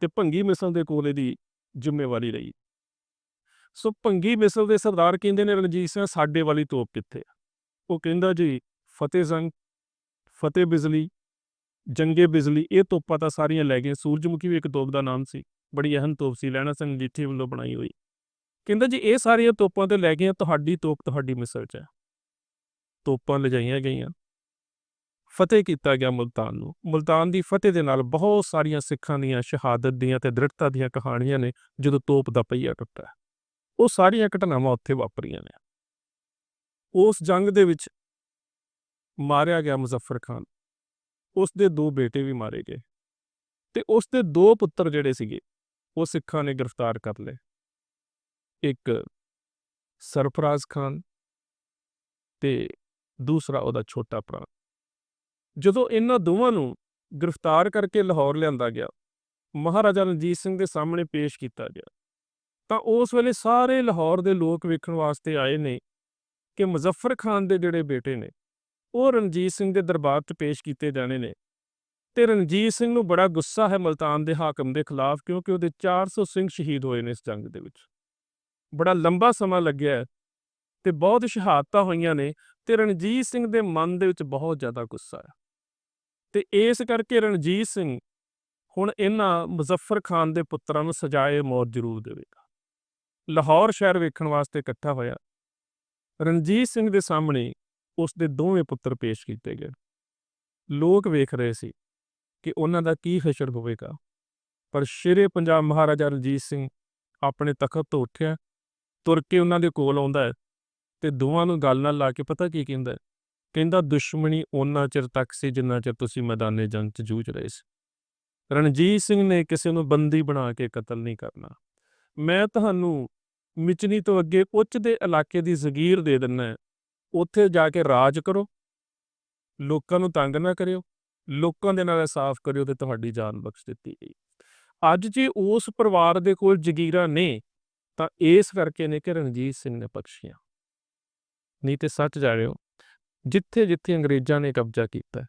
ਤੇ ਭੰਗੀ ਮਿਸਲ ਦੇ ਕੋਲ ਇਹਦੀ ਜ਼ਿੰਮੇਵਾਰੀ ਰਹੀ। ਸੋ ਭੰਗੀ ਮਿਸਲ ਦੇ ਸਰਦਾਰ ਕਹਿੰਦੇ ਨੇ, ਰਣਜੀਤ ਸਿੰਘ, ਸਾਡੇ ਵਾਲੀ ਤੋਪ ਕਿੱਥੇ ਆ? ਉਹ ਕਹਿੰਦਾ ਜੀ, ਫਤਿਹ ਜੰਗ ਫਤਿਹ ਬਿਜਲੀ, ਜੰਗੇ ਬਿਜਲੀ, ਇਹ ਤੋਪਾਂ ਤਾਂ ਸਾਰੀਆਂ ਲੈ ਗਏ ਸੂਰਜਮੁਖੀ ਵੀ ਇੱਕ ਤੋਪ ਦਾ ਨਾਮ ਸੀ। ਬੜੀ ਅਹਿਮ ਤੋਪ ਸੀ, ਲੈਣਾ ਸਿੰਘ ਜੀਠੀ ਵੱਲੋਂ ਬਣਾਈ ਹੋਈ। ਕਹਿੰਦਾ ਜੀ, ਇਹ ਸਾਰੀਆਂ ਤੋਪਾਂ ਤੇ ਲੈ ਗਏ ਤੁਹਾਡੀ ਤੋਪ ਤੁਹਾਡੀ ਮਿਸਰ 'ਚ ਹੈ। ਤੋਪਾਂ ਲਿਜਾਈਆਂ ਗਈਆਂ। ਫਤਿਹ ਕੀਤਾ ਗਿਆ ਮੁਲਤਾਨ ਨੂੰ। ਮੁਲਤਾਨ ਦੀ ਫਤਿਹ ਦੇ ਨਾਲ ਬਹੁਤ ਸਾਰੀਆਂ ਸਿੱਖਾਂ ਦੀਆਂ ਸ਼ਹਾਦਤ ਦੀਆਂ ਤੇ ਦ੍ਰਿੜਤਾ ਦੀਆਂ ਕਹਾਣੀਆਂ ਨੇ, ਜਦੋਂ ਤੋਪ ਦਾ ਪਹੀਆ ਟੁੱਟਾ ਉਹ ਸਾਰੀਆਂ ਘਟਨਾਵਾਂ ਉੱਥੇ ਵਾਪਰੀਆਂ ਨੇ। ਉਸ ਜੰਗ ਦੇ ਵਿੱਚ ਮਾਰਿਆ ਗਿਆ ਮੁਜ਼ੱਫਰ ਖਾਨ। ਉਸ ਦੇ ਦੋ ਬੇਟੇ ਵੀ ਮਾਰੇ ਗਏ। ਤੇ ਉਸ ਦੇ ਦੋ ਪੁੱਤਰ ਜਿਹੜੇ ਸੀਗੇ ਉਹ ਸਿੱਖਾਂ ਨੇ ਗ੍ਰਿਫਤਾਰ ਕਰ ਲਏ। ਇੱਕ ਸਰਫਰਾਜ਼ ਖਾਨ ਤੇ ਦੂਸਰਾ ਉਹਦਾ ਛੋਟਾ ਭਰਾ। ਜਦੋਂ ਇਹਨਾਂ ਦੋਵਾਂ ਨੂੰ ਗ੍ਰਿਫਤਾਰ ਕਰਕੇ ਲਾਹੌਰ ਲਿਆਂਦਾ ਗਿਆ, ਮਹਾਰਾਜਾ ਰਣਜੀਤ ਸਿੰਘ ਦੇ ਸਾਹਮਣੇ ਪੇਸ਼ ਕੀਤਾ ਗਿਆ, ਤਾਂ ਉਸ ਵੇਲੇ ਸਾਰੇ ਲਾਹੌਰ ਦੇ ਲੋਕ ਵੇਖਣ ਵਾਸਤੇ ਆਏ ਨੇ ਕਿ ਮੁਜ਼ੱਫਰ ਖਾਨ ਦੇ ਜਿਹੜੇ ਬੇਟੇ ਨੇ, ਉਹ ਰਣਜੀਤ ਸਿੰਘ ਦੇ ਦਰਬਾਰ 'ਚ ਪੇਸ਼ ਕੀਤੇ ਜਾਣੇ ਨੇ। ਤੇ ਰਣਜੀਤ ਸਿੰਘ ਨੂੰ ਬੜਾ ਗੁੱਸਾ ਹੈ ਮਲਤਾਨ ਦੇ ਹਾਕਮ ਦੇ ਖਿਲਾਫ, ਕਿਉਂਕਿ ਉਹਦੇ 400 ਸਿੰਘ ਸ਼ਹੀਦ ਹੋਏ ਨੇ ਇਸ ਜੰਗ ਦੇ ਵਿੱਚ। ਬੜਾ ਲੰਬਾ ਸਮਾਂ ਲੱਗਿਆ ਹੈ ਤੇ ਬਹੁਤ ਸ਼ਹਾਦਤਾਂ ਹੋਈਆਂ ਨੇ ਤੇ ਰਣਜੀਤ ਸਿੰਘ ਦੇ ਮਨ ਦੇ ਵਿੱਚ ਬਹੁਤ ਜ਼ਿਆਦਾ ਗੁੱਸਾ ਹੈ ਤੇ ਇਸ ਕਰਕੇ ਰਣਜੀਤ ਸਿੰਘ ਹੁਣ ਇਹਨਾਂ ਮੁਜ਼ੱਫਰ ਖਾਨ ਦੇ ਪੁੱਤਰਾਂ ਨੂੰ ਸਜਾਏ ਮੌਤ ਜ਼ਰੂਰ ਦੇਵੇਗਾ। ਲਾਹੌਰ ਸ਼ਹਿਰ ਵੇਖਣ ਵਾਸਤੇ ਇਕੱਠਾ ਹੋਇਆ। ਰਣਜੀਤ ਸਿੰਘ ਦੇ ਸਾਹਮਣੇ ਉਸ ਦੇ ਦੋਵੇਂ ਪੁੱਤਰ ਪੇਸ਼ ਕੀਤੇ ਗਏ। ਲੋਕ ਵੇਖ ਰਹੇ ਸੀ। ਕਿ ਉਹਨਾਂ ਦਾ ਕੀ ਹਸ਼ਰ ਹੋਵੇਗਾ। ਪਰ ਸ਼ੇਰੇ ਪੰਜਾਬ ਮਹਾਰਾਜਾ ਰਣਜੀਤ ਸਿੰਘ ਆਪਣੇ ਤਖਤ ਤੋਂ ਉੱਠਿਆ, ਤੁਰ ਕੇ ਉਹਨਾਂ ਦੇ ਕੋਲ ਆਉਂਦਾ ਹੈ ਤੇ ਦੋਵਾਂ ਨੂੰ ਗੱਲ ਨਾਲ ਲਾ ਕੇ ਪਤਾ ਕੀ ਕਹਿੰਦਾ ਕਹਿੰਦਾ, ਦੁਸ਼ਮਣੀ ਉਹਨਾਂ ਚਿਰ ਤੱਕ ਸੀ ਜਿੰਨਾ ਚਿਰ ਤੁਸੀਂ ਮੈਦਾਨੇ ਜੰਗ 'ਚ ਜੂਝ ਰਹੇ ਸੀ। ਰਣਜੀਤ ਸਿੰਘ ਨੇ ਕਿਸੇ ਨੂੰ ਬੰਦੀ ਬਣਾ ਕੇ ਕਤਲ ਨਹੀਂ ਕਰਨਾ। ਮੈਂ ਤੁਹਾਨੂੰ ਮਿਚਨੀ ਤੋਂ ਅੱਗੇ ਉੱਚ ਦੇ ਇਲਾਕੇ ਦੀ ਜ਼ਗੀਰ ਦੇ ਦਿੰਨਾ ਉੱਥੇ ਜਾ ਕੇ ਰਾਜ ਕਰੋ। ਲੋਕਾਂ ਨੂੰ ਤੰਗ ਨਾ ਕਰਿਓ। ਲੋਕਾਂ ਦੇ ਨਾਲ ਇਨਸਾਫ ਕਰਿਓ ਤੇ ਤੁਹਾਡੀ ਜਾਨ ਬਖਸ਼ ਦਿੱਤੀ ਗਈ। ਅੱਜ ਜੇ ਉਸ ਪਰਿਵਾਰ ਦੇ ਕੋਲ ਜ਼ਗੀਰਾਂ ਨੇ, ਤਾਂ ਇਸ ਕਰਕੇ ਨੇ ਕਿ ਰਣਜੀਤ ਸਿੰਘ ਨੇ ਬਖਸ਼ੀਆਂ। ਨਹੀਂ ਤੇ ਸੱਚ ਜਾ ਰਹੇ ਹੋ ਜਿੱਥੇ ਜਿੱਥੇ ਅੰਗਰੇਜ਼ਾਂ ਨੇ ਕਬਜ਼ਾ ਕੀਤਾ,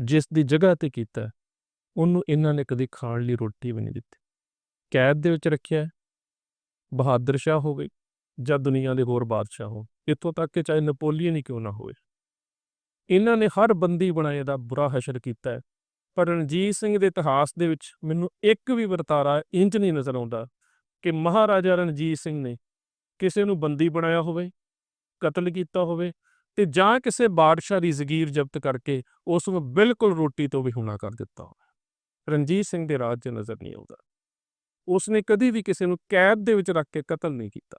ਜਿਸ ਦੀ ਜਗ੍ਹਾ ਤੇ ਕੀਤਾ, ਉਹਨੂੰ ਇਹਨਾਂ ਨੇ ਕਦੀ ਖਾਣ ਲਈ ਰੋਟੀ ਵੀ ਨਹੀਂ ਦਿੱਤੀ। ਕੈਦ ਦੇ ਵਿੱਚ ਰੱਖਿਆ, ਬਹਾਦਰ ਸ਼ਾਹ ਹੋ ਗਈ ਜਾਂ ਦੁਨੀਆ ਦੇ ਹੋਰ ਬਾਦਸ਼ਾਹ ਹੋ ਇੱਥੋਂ ਤੱਕ ਕਿ ਚਾਹੇ ਨਪੋਲੀਅਨ ਹੀ ਕਿਉਂ ਨਾ ਹੋਵੇ। ਇਹਨਾਂ ਨੇ ਹਰ ਬੰਦੀ ਬਣਾਏ ਦਾ ਬੁਰਾ ਹਸ਼ਰ ਕੀਤਾ ਹੈ। ਪਰ ਰਣਜੀਤ ਸਿੰਘ ਦੇ ਇਤਿਹਾਸ ਦੇ ਵਿੱਚ ਮੈਨੂੰ ਇੱਕ ਵੀ ਵਰਤਾਰਾ ਇੰਜ ਨਹੀਂ ਨਜ਼ਰ ਆਉਂਦਾ ਕਿ ਮਹਾਰਾਜਾ ਰਣਜੀਤ ਸਿੰਘ ਨੇ ਕਿਸੇ ਨੂੰ ਬੰਦੀ ਬਣਾਇਆ ਹੋਵੇ, ਕਤਲ ਕੀਤਾ ਹੋਵੇ ਤੇ ਜਾਂ ਕਿਸੇ ਬਾਦਸ਼ਾਹ ਦੀ ਜ਼ਗੀਰ ਜ਼ਬਤ ਕਰਕੇ ਉਸ ਨੂੰ ਬਿਲਕੁਲ ਰੋਟੀ ਤੋਂ ਵੀ ਹੁਣਾ ਕਰ ਦਿੱਤਾ ਹੋਵੇ। ਰਣਜੀਤ ਸਿੰਘ ਦੇ ਰਾਜ 'ਚ ਨਜ਼ਰ ਨਹੀਂ ਆਉਂਦਾ। ਉਸ ਨੇ ਕਦੀ ਵੀ ਕਿਸੇ ਨੂੰ ਕੈਦ ਦੇ ਵਿੱਚ ਰੱਖ ਕੇ ਕਤਲ ਨਹੀਂ ਕੀਤਾ।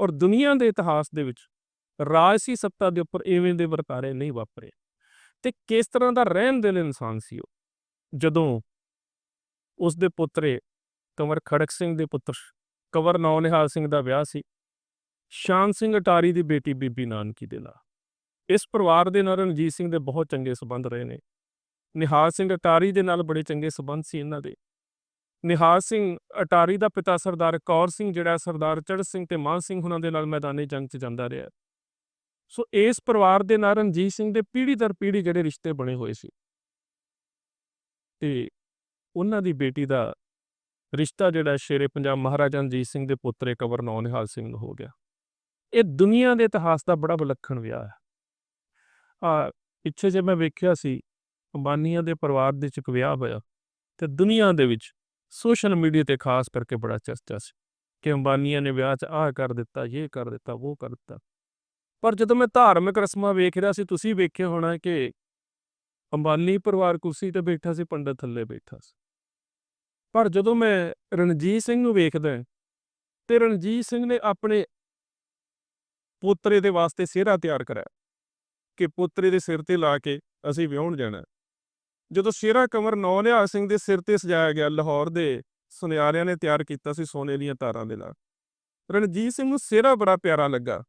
ਔਰ ਦੁਨੀਆ ਦੇ ਇਤਿਹਾਸ ਦੇ ਵਿੱਚ ਰਾਜਸੀ ਸੱਤਾ ਦੇ ਉੱਪਰ ਇਵੇਂ ਦੇ ਵਰਤਾਰੇ ਨਹੀਂ ਵਾਪਰੇ। ਤੇ ਕਿਸ ਤਰ੍ਹਾਂ ਦਾ ਰਹਿਣ ਦਿਲ ਇਨਸਾਨ ਸੀ ਉਹ? ਜਦੋਂ ਉਸ ਦੇ ਪੁੱਤਰੇ ਕੰਵਰ ਖੜਕ ਸਿੰਘ ਦੇ ਪੁੱਤਰ ਕੰਵਰ ਨੌਨਿਹਾਲ ਸਿੰਘ ਦਾ ਵਿਆਹ ਸੀ, ਸ਼ਾਨ ਸਿੰਘ ਅਟਾਰੀ ਦੀ ਬੇਟੀ ਬੀਬੀ ਨਾਨਕੀ ਦੇ ਨਾਲ। ਇਸ ਪਰਿਵਾਰ ਦੇ ਨਾਲ ਰਣਜੀਤ ਸਿੰਘ ਦੇ ਬਹੁਤ ਚੰਗੇ ਸਬੰਧ ਰਹੇ ਨੇ। ਨਿਹਾਲ ਸਿੰਘ ਅਟਾਰੀ ਦੇ ਨਾਲ ਬੜੇ ਚੰਗੇ ਸਬੰਧ ਸੀ ਇਹਨਾਂ ਦੇ। ਨਿਹਾਲ ਸਿੰਘ ਅਟਾਰੀ ਦਾ ਪਿਤਾ ਸਰਦਾਰ ਕੌਰ ਸਿੰਘ, ਜਿਹੜਾ ਸਰਦਾਰ ਚੜ ਸਿੰਘ ਤੇ ਮਾਨ ਸਿੰਘ ਉਹਨਾਂ ਦੇ ਨਾਲ ਮੈਦਾਨੀ ਜੰਗ 'ਚ ਜਾਂਦਾ ਰਿਹਾ। ਸੋ ਇਸ ਪਰਿਵਾਰ ਦੇ ਨਾਲ ਰਣਜੀਤ ਸਿੰਘ ਦੇ ਪੀੜ੍ਹੀ ਦਰ ਪੀੜ੍ਹੀ ਜਿਹੜੇ ਰਿਸ਼ਤੇ ਬਣੇ ਹੋਏ ਸੀ। ਤੇ ਉਹਨਾਂ ਦੀ ਬੇਟੀ ਦਾ ਰਿਸ਼ਤਾ ਜਿਹੜਾ ਸ਼ੇਰੇ ਪੰਜਾਬ ਮਹਾਰਾਜਾ ਰਣਜੀਤ ਸਿੰਘ ਦੇ ਪੁੱਤਰੇ ਕੰਵਰ ਨੌਨਿਹਾਲ ਸਿੰਘ ਨੂੰ ਹੋ ਗਿਆ। ਇਹ ਦੁਨੀਆ ਦੇ ਇਤਿਹਾਸ ਦਾ ਬੜਾ ਵਿਲੱਖਣ ਵਿਆਹ ਹੈ। ਆ ਪਿੱਛੇ ਜੇ ਮੈਂ ਵੇਖਿਆ ਸੀ, ਅੰਬਾਨੀਆਂ ਦੇ ਪਰਿਵਾਰ ਦੇ ਵਿੱਚ ਇੱਕ ਵਿਆਹ ਹੋਇਆ ਤੇ ਦੁਨੀਆ ਦੇ ਵਿੱਚ ਸੋਸ਼ਲ ਮੀਡੀਆ ਤੇ ਖਾਸ ਕਰਕੇ ਬੜਾ ਚਰਚਾ ਸੀ ਕਿ ਅੰਬਾਨੀਆਂ ਨੇ ਵਿਆਹ 'ਚ ਆਹ ਕਰ ਦਿੱਤਾ ਇਹ ਕਰ ਦਿੱਤਾ ਉਹ ਕਰ ਦਿੱਤਾ। ਪਰ ਜਦੋਂ ਮੈਂ ਧਾਰਮਿਕ ਰਸਮਾਂ ਵੇਖ ਰਿਹਾ ਸੀ, ਤੁਸੀਂ ਵੇਖਿਆ ਹੋਣਾ ਕਿ ਅੰਬਾਨੀ ਪਰਿਵਾਰ ਕੁਰਸੀ ਤੇ ਬੈਠਾ ਸੀ, ਪੰਡਤ ਥੱਲੇ ਬੈਠਾ ਸੀ। ਪਰ ਜਦੋਂ ਮੈਂ ਰਣਜੀਤ ਸਿੰਘ ਨੂੰ ਵੇਖਦਾ ਤੇ ਰਣਜੀਤ ਸਿੰਘ ਨੇ ਆਪਣੇ ਪੋਤਰੇ ਦੇ ਵਾਸਤੇ ਸਿਹਰਾ ਤਿਆਰ ਕਰਾਇਆ। ਕਿ ਪੋਤਰੇ ਦੇ ਸਿਰ ਤੇ ਲਾ ਕੇ ਅਸੀਂ ਵਿਆਹਣ ਜਾਣਾ ਜਦੋਂ ਸਿਹਰਾ ਕਮਰ ਨੌਨਿਹਾਲ ਸਿੰਘ ਦੇ ਸਿਰ ਤੇ ਸਜਾਇਆ ਗਿਆ, ਲਾਹੌਰ ਦੇ ਸੁਨਿਆਰਿਆਂ ਨੇ ਤਿਆਰ ਕੀਤਾ ਸੀ ਸੋਨੇ ਦੀਆਂ ਤਾਰਾਂ ਦੇ ਨਾਲ। ਰਣਜੀਤ ਸਿੰਘ ਨੂੰ ਸਿਹਰਾ ਬੜਾ ਪਿਆਰਾ ਲੱਗਾ।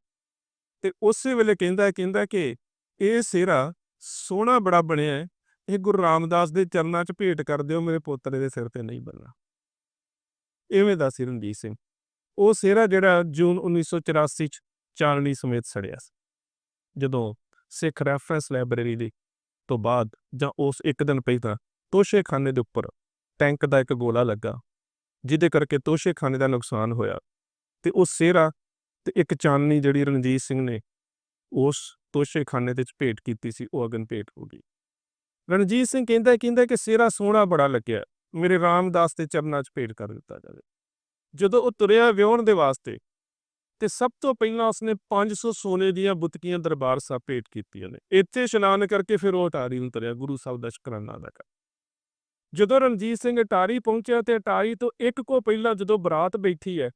ਤੇ ਉਸੇ ਵੇਲੇ ਕਹਿੰਦਾ ਕਹਿੰਦਾ ਕਿ ਇਹ ਸਿਹਰਾ ਸੋਹਣਾ ਬੜਾ ਬਣਿਆ ਹੈ, ਇਹ ਗੁਰੂ ਰਾਮਦਾਸ ਦੇ ਚਰਨਾਂ 'ਚ ਭੇਟ ਕਰ ਦਿਓ, ਮੇਰੇ ਪੋਤਰੇ ਦੇ ਸਿਰ ਤੇ ਨਹੀਂ ਬੰਨਣਾ। ਇਵੇਂ ਦਾ ਸੀ ਰਣਜੀਤ ਸਿੰਘ। ਉਹ ਸਿਹਰਾ ਜਿਹੜਾ ਜੂਨ 1984 'ਚ ਚਾਨਣੀ ਸਮੇਤ ਸੜਿਆ ਸੀ। ਜਦੋਂ ਸਿੱਖ ਰੈਫਰੈਂਸ ਲਾਇਬ੍ਰੇਰੀ ਦੀ ਤੋਂ ਬਾਅਦ ਜਾਂ ਉਸ ਇੱਕ ਦਿਨ ਪਹਿਲਾਂ ਤੋਸ਼ੇਖਾਨੇ ਦੇ ਉੱਪਰ ਟੈਂਕ ਦਾ ਇੱਕ ਗੋਲਾ ਲੱਗਾ, ਜਿਹਦੇ ਕਰਕੇ ਤੋਸ਼ੇਖਾਨੇ ਦਾ ਨੁਕਸਾਨ ਹੋਇਆ ਤੇ ਉਹ ਸਿਹਰਾ ਤੇ ਇੱਕ ਚਾਨਣੀ ਜਿਹੜੀ ਰਣਜੀਤ ਸਿੰਘ ਨੇ ਉਸ ਤੋਸ਼ੇਖਾਨੇ ਦੇ ਚ ਭੇਟ ਕੀਤੀ ਸੀ, ਉਹ ਅਗਨ ਭੇਟ ਹੋ ਗਈ। ਰਣਜੀਤ ਸਿੰਘ ਕਹਿੰਦਾ ਕਹਿੰਦਾ ਕਿ ਸਿਹਰਾ ਸੋਹਣਾ ਬੜਾ ਲੱਗਿਆ, ਮੇਰੇ ਰਾਮਦਾਸ ਦੇ ਚਰਨਾਂ 'ਚ ਭੇਟ ਕਰ ਦਿੱਤਾ ਜਾਵੇ। ਜਦੋਂ ਉਹ ਤੁਰਿਆ ਵਿਆਹਣ ਦੇ ਵਾਸਤੇ, ਤੇ ਸਭ ਤੋਂ ਪਹਿਲਾਂ ਉਸਨੇ 500 ਸੋਨੇ ਦੀਆਂ ਬੁਤਕੀਆਂ ਦਰਬਾਰ ਸਾਹਿਬ ਭੇਟ ਕੀਤੀਆਂ ਨੇ। ਇੱਥੇ ਇਸ਼ਨਾਨ ਕਰਕੇ ਫਿਰ ਉਹ ਅਟਾਰੀ ਨੂੰ ਤੁਰਿਆ, ਗੁਰੂ ਸਾਹਿਬ ਦਾ ਸ਼ੁਕਰਾਨਾ ਅਦਾ ਕਰ। ਜਦੋਂ ਰਣਜੀਤ ਸਿੰਘ ਅਟਾਰੀ ਪਹੁੰਚਿਆ ਤੇ ਅਟਾਰੀ ਤੋਂ ਇੱਕ ਕੋ ਪਹਿਲਾਂ ਜਦੋਂ ਬਰਾਤ ਬੈਠੀ ਹੈ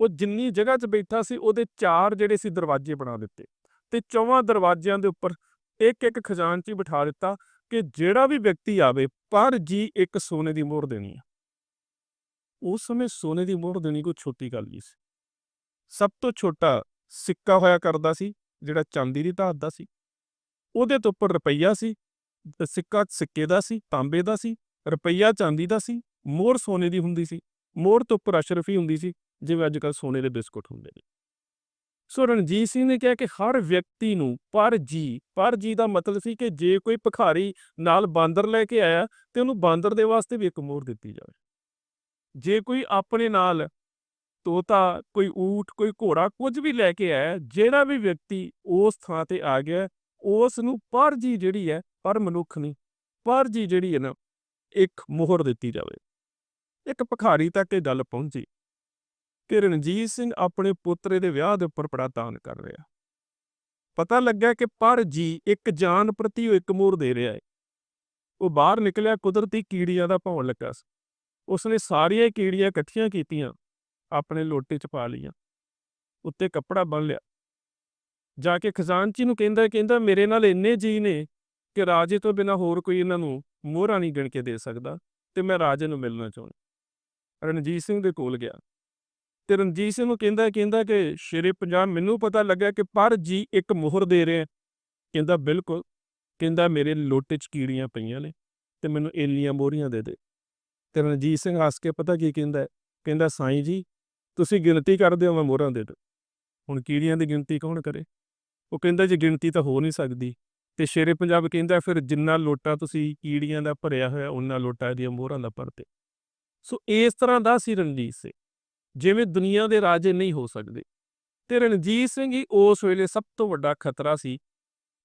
ਉਹ ਜਿੰਨੀ ਜਗ੍ਹਾ 'ਚ ਬੈਠਾ ਸੀ, ਉਹਦੇ ਚਾਰ ਜਿਹੜੇ ਸੀ ਦਰਵਾਜ਼ੇ ਬਣਾ ਦਿੱਤੇ ਤੇ ਚੌਵਾਂ ਦਰਵਾਜ਼ਿਆਂ ਦੇ ਉੱਪਰ ਇੱਕ ਇੱਕ ਖਜ਼ਾਨਚੀ ਬਿਠਾ ਦਿੱਤਾ ਕਿ ਜਿਹੜਾ ਵੀ ਵਿਅਕਤੀ ਆਵੇ, ਪਰ ਜੀ ਇੱਕ ਸੋਨੇ ਦੀ ਮੋਹਰ ਦੇਣੀ ਹੈ ਉਸ ਸਮੇਂ ਸੋਨੇ ਦੀ ਮੋਹਰ ਦੇਣੀ ਕੋਈ ਛੋਟੀ ਗੱਲ ਨਹੀਂ ਸੀ। ਸਭ ਤੋਂ ਛੋਟਾ ਸਿੱਕਾ ਹੋਇਆ ਕਰਦਾ ਸੀ, ਜਿਹੜਾ ਚਾਂਦੀ ਦੀ ਧਾਤ ਦਾ ਸੀ। ਉਹਦੇ ਤੋਂ ਉੱਪਰ ਰੁਪਈਆ ਸੀ ਸਿੱਕਾ ਸਿੱਕੇ ਦਾ ਸੀ, ਤਾਂਬੇ ਦਾ ਸੀ, ਰੁਪਈਆ ਚਾਂਦੀ ਦਾ ਸੀ, ਮੋਹਰ ਸੋਨੇ ਦੀ ਹੁੰਦੀ ਸੀ। ਮੋਹਰ ਤੋਂ ਉੱਪਰ ਅਸ਼ਰਫੀ ਹੁੰਦੀ ਸੀ। ਜਿਵੇਂ ਅੱਜ ਕੱਲ੍ਹ ਸੋਨੇ ਦੇ ਬਿਸਕੁਟ ਹੁੰਦੇ ਨੇ। ਸੋ ਰਣਜੀਤ ਸਿੰਘ ਨੇ ਕਿਹਾ ਕਿ ਹਰ ਵਿਅਕਤੀ ਨੂੰ ਪਰ ਜੀ ਪਰ ਜੀ ਦਾ ਮਤਲਬ ਸੀ ਕਿ ਜੇ ਕੋਈ ਭਿਖਾਰੀ ਨਾਲ ਬਾਂਦਰ ਲੈ ਕੇ ਆਇਆ, ਤੇ ਉਹਨੂੰ ਬਾਂਦਰ ਦੇ ਵਾਸਤੇ ਵੀ ਇੱਕ ਮੋਹਰ ਦਿੱਤੀ ਜਾਵੇ। ਜੇ ਕੋਈ ਆਪਣੇ ਨਾਲ ਤੋਤਾ, ਕੋਈ ਊਠ ਕੋਈ ਘੋੜਾ ਕੁਝ ਵੀ ਲੈ ਕੇ ਆਇਆ, ਜਿਹੜਾ ਵੀ ਵਿਅਕਤੀ ਉਸ ਥਾਂ ਤੇ ਆ ਗਿਆ, ਉਸ ਨੂੰ ਪਰ ਜੀ ਜਿਹੜੀ ਹੈ, ਪਰ ਮਨੁੱਖ ਨਹੀਂ, ਪਰ ਜੀ ਜਿਹੜੀ ਹੈ ਨਾ, ਇੱਕ ਮੋਹਰ ਦਿੱਤੀ ਜਾਵੇ। ਇੱਕ ਭਿਖਾਰੀ ਤੱਕ ਇਹ ਗੱਲ ਪਹੁੰਚੀ। ਕਿ ਰਣਜੀਤ ਸਿੰਘ ਆਪਣੇ ਪੁੱਤਰੇ ਦੇ ਵਿਆਹ ਦੇ ਉੱਪਰ ਬੜਾ ਦਾਨ ਕਰ ਰਿਹਾ। ਪਤਾ ਲੱਗਿਆ ਕਿ ਪਰ ਜੀ ਇੱਕ ਜਾਨ ਪ੍ਰਤੀ ਉਹ ਇੱਕ ਮੋਹਰ ਦੇ ਰਿਹਾ ਹੈ ਉਹ ਬਾਹਰ ਨਿਕਲਿਆ, ਕੁਦਰਤੀ ਕੀੜੀਆਂ ਦਾ ਭੌਣ ਲੱਗਾ ਸੀ। ਉਸਨੇ ਸਾਰੀਆਂ ਕੀੜੀਆਂ ਇਕੱਠੀਆਂ ਕੀਤੀਆਂ, ਆਪਣੇ ਲੋਟੇ 'ਚ ਪਾ ਲਈਆਂ, ਉੱਤੇ ਕੱਪੜਾ ਬੰਨ ਲਿਆ। ਜਾ ਕੇ ਖਜ਼ਾਨਚੀ ਨੂੰ ਕਹਿੰਦਾ ਕਹਿੰਦਾ, ਮੇਰੇ ਨਾਲ ਇੰਨੇ ਜੀ ਨੇ ਕਿ ਰਾਜੇ ਤੋਂ ਬਿਨਾ ਹੋਰ ਕੋਈ ਇਹਨਾਂ ਨੂੰ ਮੋਹਰਾਂ ਨਹੀਂ ਗਿਣ ਕੇ ਦੇ ਸਕਦਾ ਤੇ ਮੈਂ ਰਾਜੇ ਨੂੰ ਮਿਲਣਾ ਚਾਹੁੰਦਾ। ਰਣਜੀਤ ਸਿੰਘ ਦੇ ਕੋਲ ਗਿਆ। ਤੇ ਰਣਜੀਤ ਸਿੰਘ ਨੂੰ ਕਹਿੰਦਾ ਕਹਿੰਦਾ ਕਿ ਸ਼ੇਰੇ ਪੰਜਾਬ ਮੈਨੂੰ ਪਤਾ ਲੱਗਾ ਕਿ ਪਰ ਜੀ ਇੱਕ ਮੋਹਰ ਦੇ ਰਿਹਾ ਕਹਿੰਦਾ, ਬਿਲਕੁਲ। ਕਹਿੰਦਾ, ਮੇਰੇ ਲੋਟੇ 'ਚ ਕੀੜੀਆਂ ਪਈਆਂ ਨੇ ਤੇ ਮੈਨੂੰ ਇੰਨੀਆਂ ਮੋਹਰੀਆਂ ਦੇ ਦੇ। ਤੇ ਰਣਜੀਤ ਸਿੰਘ ਹੱਸ ਕੇ ਪਤਾ ਕੀ ਕਹਿੰਦਾ ਕਹਿੰਦਾ, ਸਾਈਂ ਜੀ, ਤੁਸੀਂ ਗਿਣਤੀ ਕਰਦੇ ਹੋ ਮੈਂ ਮੋਹਰਾਂ ਦੇ ਦੋ। ਹੁਣ ਕੀੜੀਆਂ ਦੀ ਗਿਣਤੀ ਕੌਣ ਕਰੇ? ਉਹ ਕਹਿੰਦਾ, ਜੀ ਗਿਣਤੀ ਤਾਂ ਹੋ ਨਹੀਂ ਸਕਦੀ। ਤੇ ਸ਼ੇਰੇ ਪੰਜਾਬ ਕਹਿੰਦਾ, ਫਿਰ ਜਿੰਨਾ ਲੋਟਾ ਤੁਸੀਂ ਕੀੜੀਆਂ ਦਾ ਭਰਿਆ ਹੋਇਆ ਉਹਨਾਂ ਲੋਟਾ ਦੀਆਂ ਮੋਹਰਾਂ ਦਾ ਭਰਦੇ ਸੋ ਇਸ ਤਰ੍ਹਾਂ ਦਾ ਸੀ ਰਣਜੀਤ ਸਿੰਘ। ਜਿਵੇਂ ਦੁਨੀਆ ਦੇ ਰਾਜੇ ਨਹੀਂ ਹੋ ਸਕਦੇ। ਤੇ ਰਣਜੀਤ ਸਿੰਘ ਹੀ ਉਸ ਵੇਲੇ ਸਭ ਤੋਂ ਵੱਡਾ ਖਤਰਾ ਸੀ,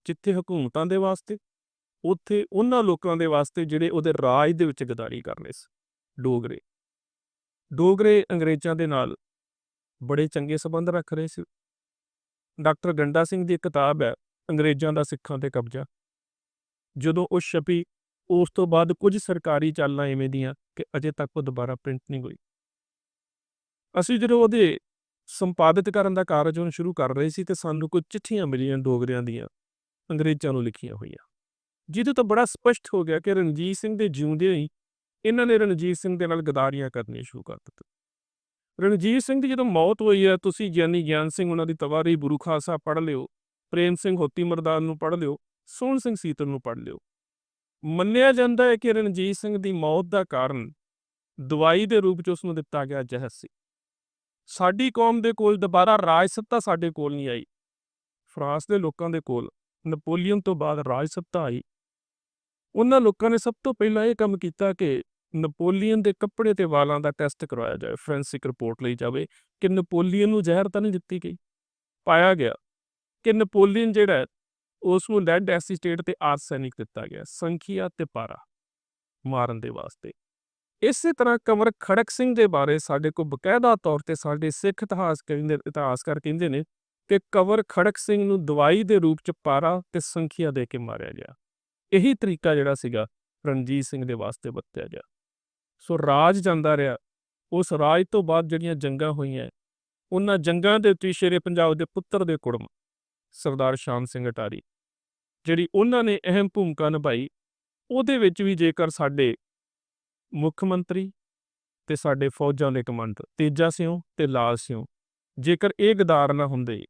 ਜਿੱਥੇ ਹਕੂਮਤਾਂ ਦੇ ਵਾਸਤੇ, ਉੱਥੇ ਉਹਨਾਂ ਲੋਕਾਂ ਦੇ ਵਾਸਤੇ ਜਿਹੜੇ ਉਹਦੇ ਰਾਜ ਦੇ ਵਿੱਚ ਗਦਾਰੀ ਕਰ ਰਹੇ ਸੀ, ਡੋਗਰੇ। ਡੋਗਰੇ ਅੰਗਰੇਜ਼ਾਂ ਦੇ ਨਾਲ ਬੜੇ ਚੰਗੇ ਸਬੰਧ ਰੱਖ ਰਹੇ ਸੀ। ਡਾਕਟਰ ਗੰਡਾ ਸਿੰਘ ਦੀ ਇੱਕ ਕਿਤਾਬ ਹੈ, ਅੰਗਰੇਜ਼ਾਂ ਦਾ ਸਿੱਖਾਂ ਤੇ ਕਬਜ਼ਾ। ਜਦੋਂ ਉਹ ਛਪੀ, ਉਸ ਤੋਂ ਬਾਅਦ ਕੁਝ ਸਰਕਾਰੀ ਚਾਲਾਂ ਐਵੇਂ ਦੀਆਂ ਕਿ ਅਜੇ ਤੱਕ ਉਹ ਦੁਬਾਰਾ ਪ੍ਰਿੰਟ ਨਹੀਂ ਹੋਈ। ਅਸੀਂ ਜਦੋਂ ਉਹਦੇ ਸੰਪਾਦਿਤ ਕਰਨ ਦਾ ਕਾਰਜ ਹੁਣ ਸ਼ੁਰੂ ਕਰ ਰਹੇ ਸੀ ਤੇ ਸਾਨੂੰ ਕੁਝ ਚਿੱਠੀਆਂ ਮਿਲੀਆਂ ਡੋਗਰਿਆਂ ਦੀਆਂ, ਅੰਗਰੇਜ਼ਾਂ ਨੂੰ ਲਿਖੀਆਂ ਹੋਈਆਂ। ਜਿਹਦੇ ਤੋਂ ਬੜਾ ਸਪਸ਼ਟ ਹੋ ਗਿਆ ਕਿ ਰਣਜੀਤ ਸਿੰਘ ਦੇ ਜਿਉਂਦੇ ਹੀ ਇਹਨਾਂ ਨੇ ਰਣਜੀਤ ਸਿੰਘ ਦੇ ਨਾਲ ਗਦਾਰੀਆਂ ਕਰਨੀਆਂ ਸ਼ੁਰੂ ਕਰ ਦਿੱਤੀਆਂ। ਰਣਜੀਤ ਸਿੰਘ ਦੀ ਜਦੋਂ ਮੌਤ ਹੋਈ ਹੈ, ਤੁਸੀਂ ਗਿਆਨੀ ਗਿਆਨ ਸਿੰਘ ਉਹਨਾਂ ਦੀ ਤਵਾਰੀ ਗੁਰੂ ਖਾਲਸਾ ਪੜ੍ਹ ਲਿਓ, ਪ੍ਰੇਮ ਸਿੰਘ ਹੋਤੀ ਮਰਦਾਨ ਨੂੰ ਪੜ੍ਹ ਲਿਓ, ਸੋਹਣ ਸਿੰਘ ਸੀਤਲ ਨੂੰ ਪੜ੍ਹ ਲਿਓ। ਮੰਨਿਆ ਜਾਂਦਾ ਹੈ ਕਿ ਰਣਜੀਤ ਸਿੰਘ ਦੀ ਮੌਤ ਦਾ ਕਾਰਨ ਦਵਾਈ ਦੇ ਰੂਪ ਚ ਉਸ ਨੂੰ ਦਿੱਤਾ ਗਿਆ ਜ਼ਹਿਰ ਸੀ। ਸਾਡੀ ਕੌਮ ਦੇ ਕੋਲ ਦੁਬਾਰਾ ਰਾਜ ਸੱਤਾ ਸਾਡੇ ਕੋਲ ਨਹੀਂ ਆਈ। ਫਰਾਂਸ ਦੇ ਲੋਕਾਂ ਦੇ ਕੋਲ, ਨਪੋਲੀਅਨ ਤੋਂ ਬਾਅਦ ਰਾਜ ਸੱਤਾ ਆਈ। ਉਹਨਾਂ ਲੋਕਾਂ ਨੇ ਸਭ ਤੋਂ ਪਹਿਲਾਂ ਇਹ ਕੰਮ ਕੀਤਾ ਕਿ ਨਪੋਲੀਅਨ ਦੇ ਕੱਪੜੇ ਤੇ ਵਾਲਾਂ ਦਾ ਟੈਸਟ ਕਰਵਾਇਆ ਜਾਵੇ, ਫੋਰੈਂਸਿਕ ਰਿਪੋਰਟ ਲਈ ਜਾਵੇ ਕਿ ਨਪੋਲੀਅਨ ਨੂੰ ਜ਼ਹਿਰ ਤਾਂ ਨਹੀਂ ਦਿੱਤੀ ਗਈ। ਪਾਇਆ ਗਿਆ ਕਿ ਨਪੋਲੀਅਨ ਜਿਹੜਾ ਉਸ ਨੂੰ ਲੈਡ ਐਸੀਟੇਟ ਤੇ ਆਰਸੈਨਿਕ ਦਿੱਤਾ ਗਿਆ, ਸੰਖੀਆ ਤੇ ਪਾਰਾ ਮਾਰਨ ਦੇ ਵਾਸਤੇ। ਇਸੇ ਤਰ੍ਹਾਂ ਕੰਵਰ ਖੜਕ ਸਿੰਘ ਦੇ ਬਾਰੇ ਸਾਡੇ ਕੋਲ ਬਕਾਇਦਾ ਤੌਰ ਤੇ ਸਾਡੇ ਸਿੱਖ ਇਤਿਹਾਸ ਕਹਿੰਦੇ, ਇਤਿਹਾਸਕਾਰ ਕਹਿੰਦੇ ਨੇ ਕਿ ਕੰਵਰ ਖੜਕ ਸਿੰਘ ਨੂੰ ਦਵਾਈ ਦੇ ਰੂਪ ਚ ਪਾਰਾ ਤੇ ਸੰਖੀਆ ਦੇ ਕੇ ਮਾਰਿਆ ਗਿਆ। ਇਹੀ ਤਰੀਕਾ ਜਿਹੜਾ ਸੀਗਾ, ਰਣਜੀਤ ਸਿੰਘ ਦੇ ਵਾਸਤੇ ਵਰਤਿਆ ਗਿਆ। ਸੋ ਰਾਜ ਜਾਂਦਾ ਰਿਹਾ। ਉਸ ਰਾਜ ਤੋਂ ਬਾਅਦ ਜਿਹੜੀਆਂ ਜੰਗਾਂ ਹੋਈਆਂ, ਉਹਨਾਂ ਜੰਗਾਂ ਦੇ ਉੱਤੇ ਸ਼ੇਰੇ ਪੰਜਾਬ ਦੇ ਪੁੱਤਰ ਦੇ ਕੁੜਮ, ਸਰਦਾਰ ਸ਼ਾਮ ਸਿੰਘ ਅਟਾਰੀ, ਜਿਹੜੀ ਉਹਨਾਂ ਨੇ ਅਹਿਮ ਭੂਮਿਕਾ ਨਿਭਾਈ, ਉਹਦੇ ਵਿੱਚ ਵੀ ਜੇਕਰ ਸਾਡੇ ਮੁੱਖ ਮੰਤਰੀ ਤੇ ਸਾਡੇ ਫੌਜਾਂ ਦੇ ਕਮਾਂਡਰ, ਤੇਜਾ ਸਿੰਘ ਤੇ ਲਾਲ ਸਿੰਘ ਜੇਕਰ ਇਹ ਗਦਾਰ ਨਾ ਹੁੰਦੇ,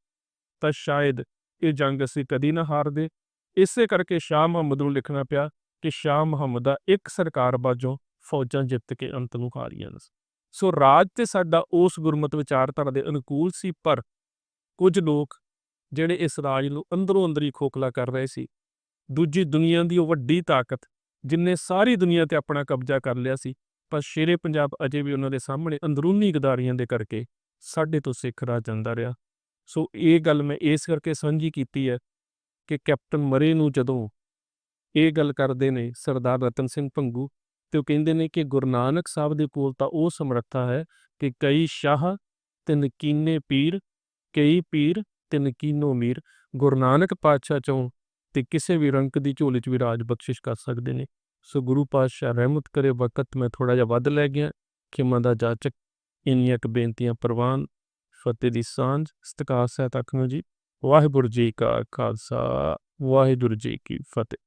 ਤਾਂ ਸ਼ਾਇਦ ਇਹ ਜੰਗ ਅਸੀਂ ਕਦੀ ਨਾ ਹਾਰਦੇ। ਇਸੇ ਕਰਕੇ ਸ਼ਾਹ ਮੁਹੰਮਦ ਨੂੰ ਲਿਖਣਾ ਪਿਆ ਕਿ ਸ਼ਾਹ ਮੁਹੰਮਦ ਦਾ ਇੱਕ ਸਰਕਾਰ ਬਾਝੋਂ ਫੌਜਾਂ ਜਿੱਤ ਕੇ ਅੰਤ ਨੂੰ ਹਾਰੀਆਂ ਸੋ ਰਾਜ ਤੇ ਸਾਡਾ ਉਸ ਗੁਰਮਤ ਵਿਚਾਰਧਾਰਾ ਦੇ ਅਨੁਕੂਲ ਸੀ, ਪਰ ਕੁਝ ਲੋਕ ਜਿਹੜੇ ਇਸ ਰਾਜ ਨੂੰ ਅੰਦਰੋਂ ਅੰਦਰੀ ਖੋਖਲਾ ਕਰ ਰਹੇ ਸੀ, ਦੂਜੀ ਦੁਨੀਆ ਦੀ ਉਹ ਵੱਡੀ ਤਾਕਤ ਜਿਨਨੇ ਸਾਰੀ ਦੁਨੀਆ ਤੇ ਆਪਣਾ ਕਬਜ਼ਾ ਕਰ ਲਿਆ ਸੀ, ਪਰ ਸ਼ੇਰੇ ਪੰਜਾਬ ਅਜੇ ਵੀ ਉਹਨਾਂ ਦੇ ਸਾਹਮਣੇ ਅੰਦਰੂਨੀ ਗਦਾਰੀਆਂ ਦੇ ਕਰਕੇ ਸਾਡੇ ਤੋਂ ਸਿੱਖ ਰਾਜ ਜਾਂਦਾ ਰਿਹਾ। ਸੋ ਇਹ ਗੱਲ ਮੈਂ ਇਸ ਕਰਕੇ ਸਾਂਝੀ ਕੀਤੀ ਹੈ ਕਿ ਕੈਪਟਨ ਮਰੇ ਨੂੰ ਜਦੋਂ ਇਹ ਗੱਲ ਕਰਦੇ ਨੇ ਸਰਦਾਰ ਰਤਨ ਸਿੰਘ ਭੰਗੂ ਤੇ ਉਹ ਕਹਿੰਦੇ ਨੇ ਕਿ ਗੁਰੂ ਨਾਨਕ ਸਾਹਿਬ ਦੇ ਕੋਲ ਤਾਂ ਉਹ ਸਮਰੱਥਾ ਹੈ ਕਿ ਕਈ ਸ਼ਾਹ ਤੇ ਨਕੀਨੇ ਪੀਰ, ਕਈ ਪੀਰ ਤੇ ਨਕੀਨੋ ਮੀਰ ਗੁਰੂ ਨਾਨਕ ਪਾਤਸ਼ਾਹ ਚੋਂ ਤੇ ਕਿਸੇ ਵੀ ਰੰਗ ਦੀ ਝੋਲੀ 'ਚ ਵੀ ਰਾਜ ਬਖਸ਼ਿਸ਼ ਕਰ ਸਕਦੇ ਨੇ। ਸੋ ਗੁਰੂ ਪਾਤਸ਼ਾਹ ਰਹਿਮਤ ਕਰੇ, ਵਕਤ ਮੈਂ ਥੋੜਾ ਜਿਹਾ ਵੱਧ ਲੈ ਗਿਆ। ਖਿਮਾ ਦਾ ਜਾਚਕ, ਇੰਨੀਆਂ ਕੁ ਬੇਨਤੀਆਂ ਪ੍ਰਵਾਨ। ਫਤਿਹ ਦੀ ਸਾਂਝ, ਸਤਿਕਾਰ ਸਹਿਤ ਆਖਣਾ ਜੀ। ਵਾਹਿਗੁਰੂ ਜੀ ਕਾ ਖਾਲਸਾ, ਵਾਹਿਗੁਰੂ ਜੀ ਕੀ ਫਤਿਹ।